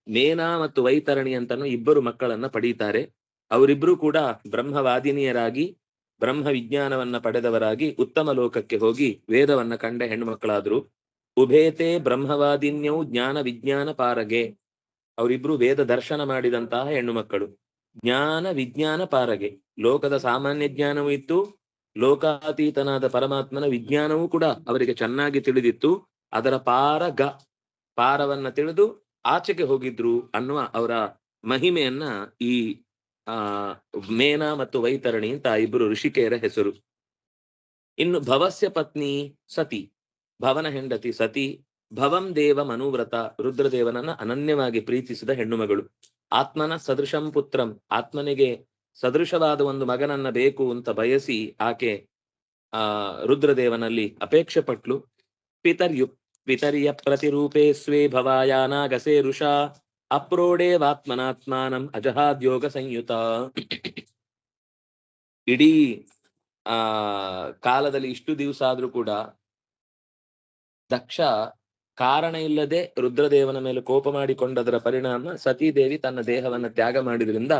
ಮೇನಾ ಮತ್ತು ವೈತರಣಿ ಅಂತನೂ ಇಬ್ಬರು ಮಕ್ಕಳನ್ನ ಪಡೀತಾರೆ. ಅವರಿಬ್ರು ಕೂಡ ಬ್ರಹ್ಮವಾದಿನಿಯರಾಗಿ ಬ್ರಹ್ಮ ವಿಜ್ಞಾನವನ್ನ ಪಡೆದವರಾಗಿ ಉತ್ತಮ ಲೋಕಕ್ಕೆ ಹೋಗಿ ವೇದವನ್ನ ಕಂಡ ಹೆಣ್ಣು ಮಕ್ಕಳಾದ್ರು ಉಭೇತೆ ಬ್ರಹ್ಮವಾದಿನ್ಯವು ಜ್ಞಾನ ವಿಜ್ಞಾನ ಪಾರಗೆ. ಅವರಿಬ್ರು ವೇದ ದರ್ಶನ ಮಾಡಿದಂತಹ ಹೆಣ್ಣು ಮಕ್ಕಳು. ಜ್ಞಾನ ವಿಜ್ಞಾನ ಪಾರಗೆ. ಲೋಕದ ಸಾಮಾನ್ಯ ಜ್ಞಾನವೂ ಇತ್ತು. ಲೋಕಾತೀತನಾದ ಪರಮಾತ್ಮನ ವಿಜ್ಞಾನವೂ ಕೂಡ ಅವರಿಗೆ ಚೆನ್ನಾಗಿ ತಿಳಿದಿತ್ತು. ಅದರ ಪಾರ ಗ, ಪಾರವನ್ನ ತಿಳಿದು ಆಚೆಗೆ ಹೋಗಿದ್ರು ಅನ್ನುವ ಅವರ ಮಹಿಮೆಯನ್ನ ಈ, ಆ, ಮೇನಾ ಮತ್ತು ವೈತರಣಿ ಅಂತ ಇಬ್ರು ಋಷಿಕೆಯರ ಹೆಸರು. ಇನ್ನು ಭವಸ್ಯ ಪತ್ನಿ ಸತಿ. ಭವನ ಹೆಂಡತಿ ಸತಿ, ಭವಂ ದೇವ ಮನುವ್ರತ, ರುದ್ರದೇವನನ್ನ ಅನನ್ಯವಾಗಿ ಪ್ರೀತಿಸಿದ ಹೆಣ್ಣುಮಗಳು ಆತ್ಮನ ಸದೃಶಂ ಪುತ್ರಂ, ಆತ್ಮನಿಗೆ ಸದೃಶವಾದ ಒಂದು ಮಗನನ್ನ ಬೇಕು ಅಂತ ಬಯಸಿ ಆಕೆ, ಆ, ರುದ್ರದೇವನಲ್ಲಿ ಅಪೇಕ್ಷೆ ಪಟ್ಲು. ಪಿತರ್ಯು, ಪಿತರಿಯ ಪ್ರತಿರೂಪೇ ಸ್ವೇ ಭವಾಯಾನಾಗಸೇ ಋಷಾ ಅಪ್ರೋಡೇವಾತ್ಮನಾತ್ಮಾನಂ ಅಜಹಾದ್ಯೋಗ ಸಂಯುತ. ಇಡೀ, ಆ, ಕಾಲದಲ್ಲಿ ಇಷ್ಟು ದಿವಸ ಆದ್ರೂ ಕೂಡ ದಕ್ಷ ಕಾರಣ ಇಲ್ಲದೆ ರುದ್ರದೇವನ ಮೇಲೆ ಕೋಪ ಮಾಡಿಕೊಂಡದರ ಪರಿಣಾಮ ಸತೀದೇವಿ ತನ್ನ ದೇಹವನ್ನ ತ್ಯಾಗ ಮಾಡಿದ್ರಿಂದ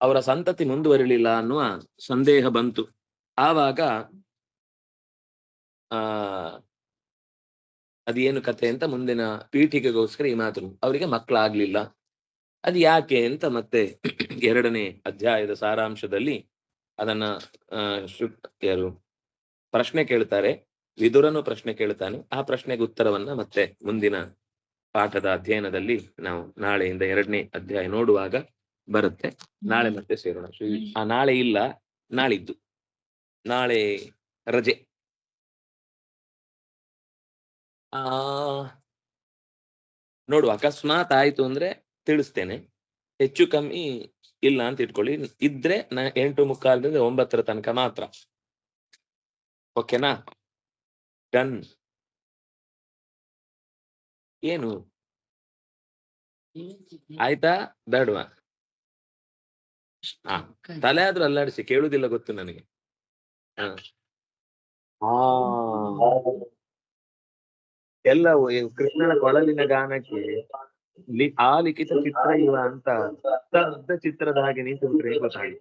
ಅವರ ಸಂತತಿ ಮುಂದುವರಿಲಿಲ್ಲ ಅನ್ನುವ ಸಂದೇಹ ಬಂತು. ಆವಾಗ, ಆ, ಅದೇನು ಕಥೆ ಅಂತ ಮುಂದಿನ ಪೀಠಿಕೆಗೋಸ್ಕರ ಈ ಮಾತು ಅವರಿಗೆ ಮಕ್ಕಳಾಗ್ಲಿಲ್ಲ. ಅದು ಯಾಕೆ ಅಂತ ಮತ್ತೆ ಎರಡನೇ ಅಧ್ಯಾಯದ ಸಾರಾಂಶದಲ್ಲಿ ಅದನ್ನ ಯಾರು ಪ್ರಶ್ನೆ ಕೇಳ್ತಾರೆ. ವಿದುರನು ಪ್ರಶ್ನೆ ಕೇಳ್ತಾನೆ ಆ ಪ್ರಶ್ನೆಗೆ ಉತ್ತರವನ್ನ ಮತ್ತೆ ಮುಂದಿನ ಪಾಠದ ಅಧ್ಯಯನದಲ್ಲಿ ನಾವು ನಾಳೆಯಿಂದ ಎರಡನೇ ಅಧ್ಯಾಯ ನೋಡುವಾಗ ಬರುತ್ತೆ. ನಾಳೆ ಮತ್ತೆ ಸೇರೋಣ. ಶ್ರೀ- ಆ ನಾಳೆ ಇಲ್ಲ ನಾಳಿದ್ದು. ನಾಳೆ ರಜೆ. ಆ ನೋಡು ಅಕಸ್ಮಾತ್ ಆಯ್ತು ಅಂದ್ರೆ ತಿಳಿಸ್ತೇನೆ. ಹೆಚ್ಚು ಕಮ್ಮಿ ಇಲ್ಲ ಅಂತ ಇಟ್ಕೊಳ್ಳಿ. ಇದ್ರೆ ನಾ ಎಂಟು ಮುಕ್ಕಾಲದಿಂದ ಒಂಬತ್ತರ ತನಕ ಮಾತ್ರ. ಓಕೆನಾ ಡನ್. ಏನು? ಆಯ್ತಾ? ಬೇಡವಾ? ಹಾ ತಲೆ ಆದ್ರೂ ಅಲ್ಲಾಡಿಸಿ ಕೇಳುದಿಲ್ಲ ಗೊತ್ತು ನನಗೆ. ಎಲ್ಲ ಕೃಷ್ಣನ ಕೊಳಲಿನ ಗಾನಕ್ಕೆ ಆ ಲಿಖಿತ ಚಿತ್ರ ಇಲ್ಲ ಅಂತ ಚಿತ್ರದ ಹಾಗೆ ನಿಂತು ಬಿಟ್ರೆ ಗೊತ್ತಾಗಿ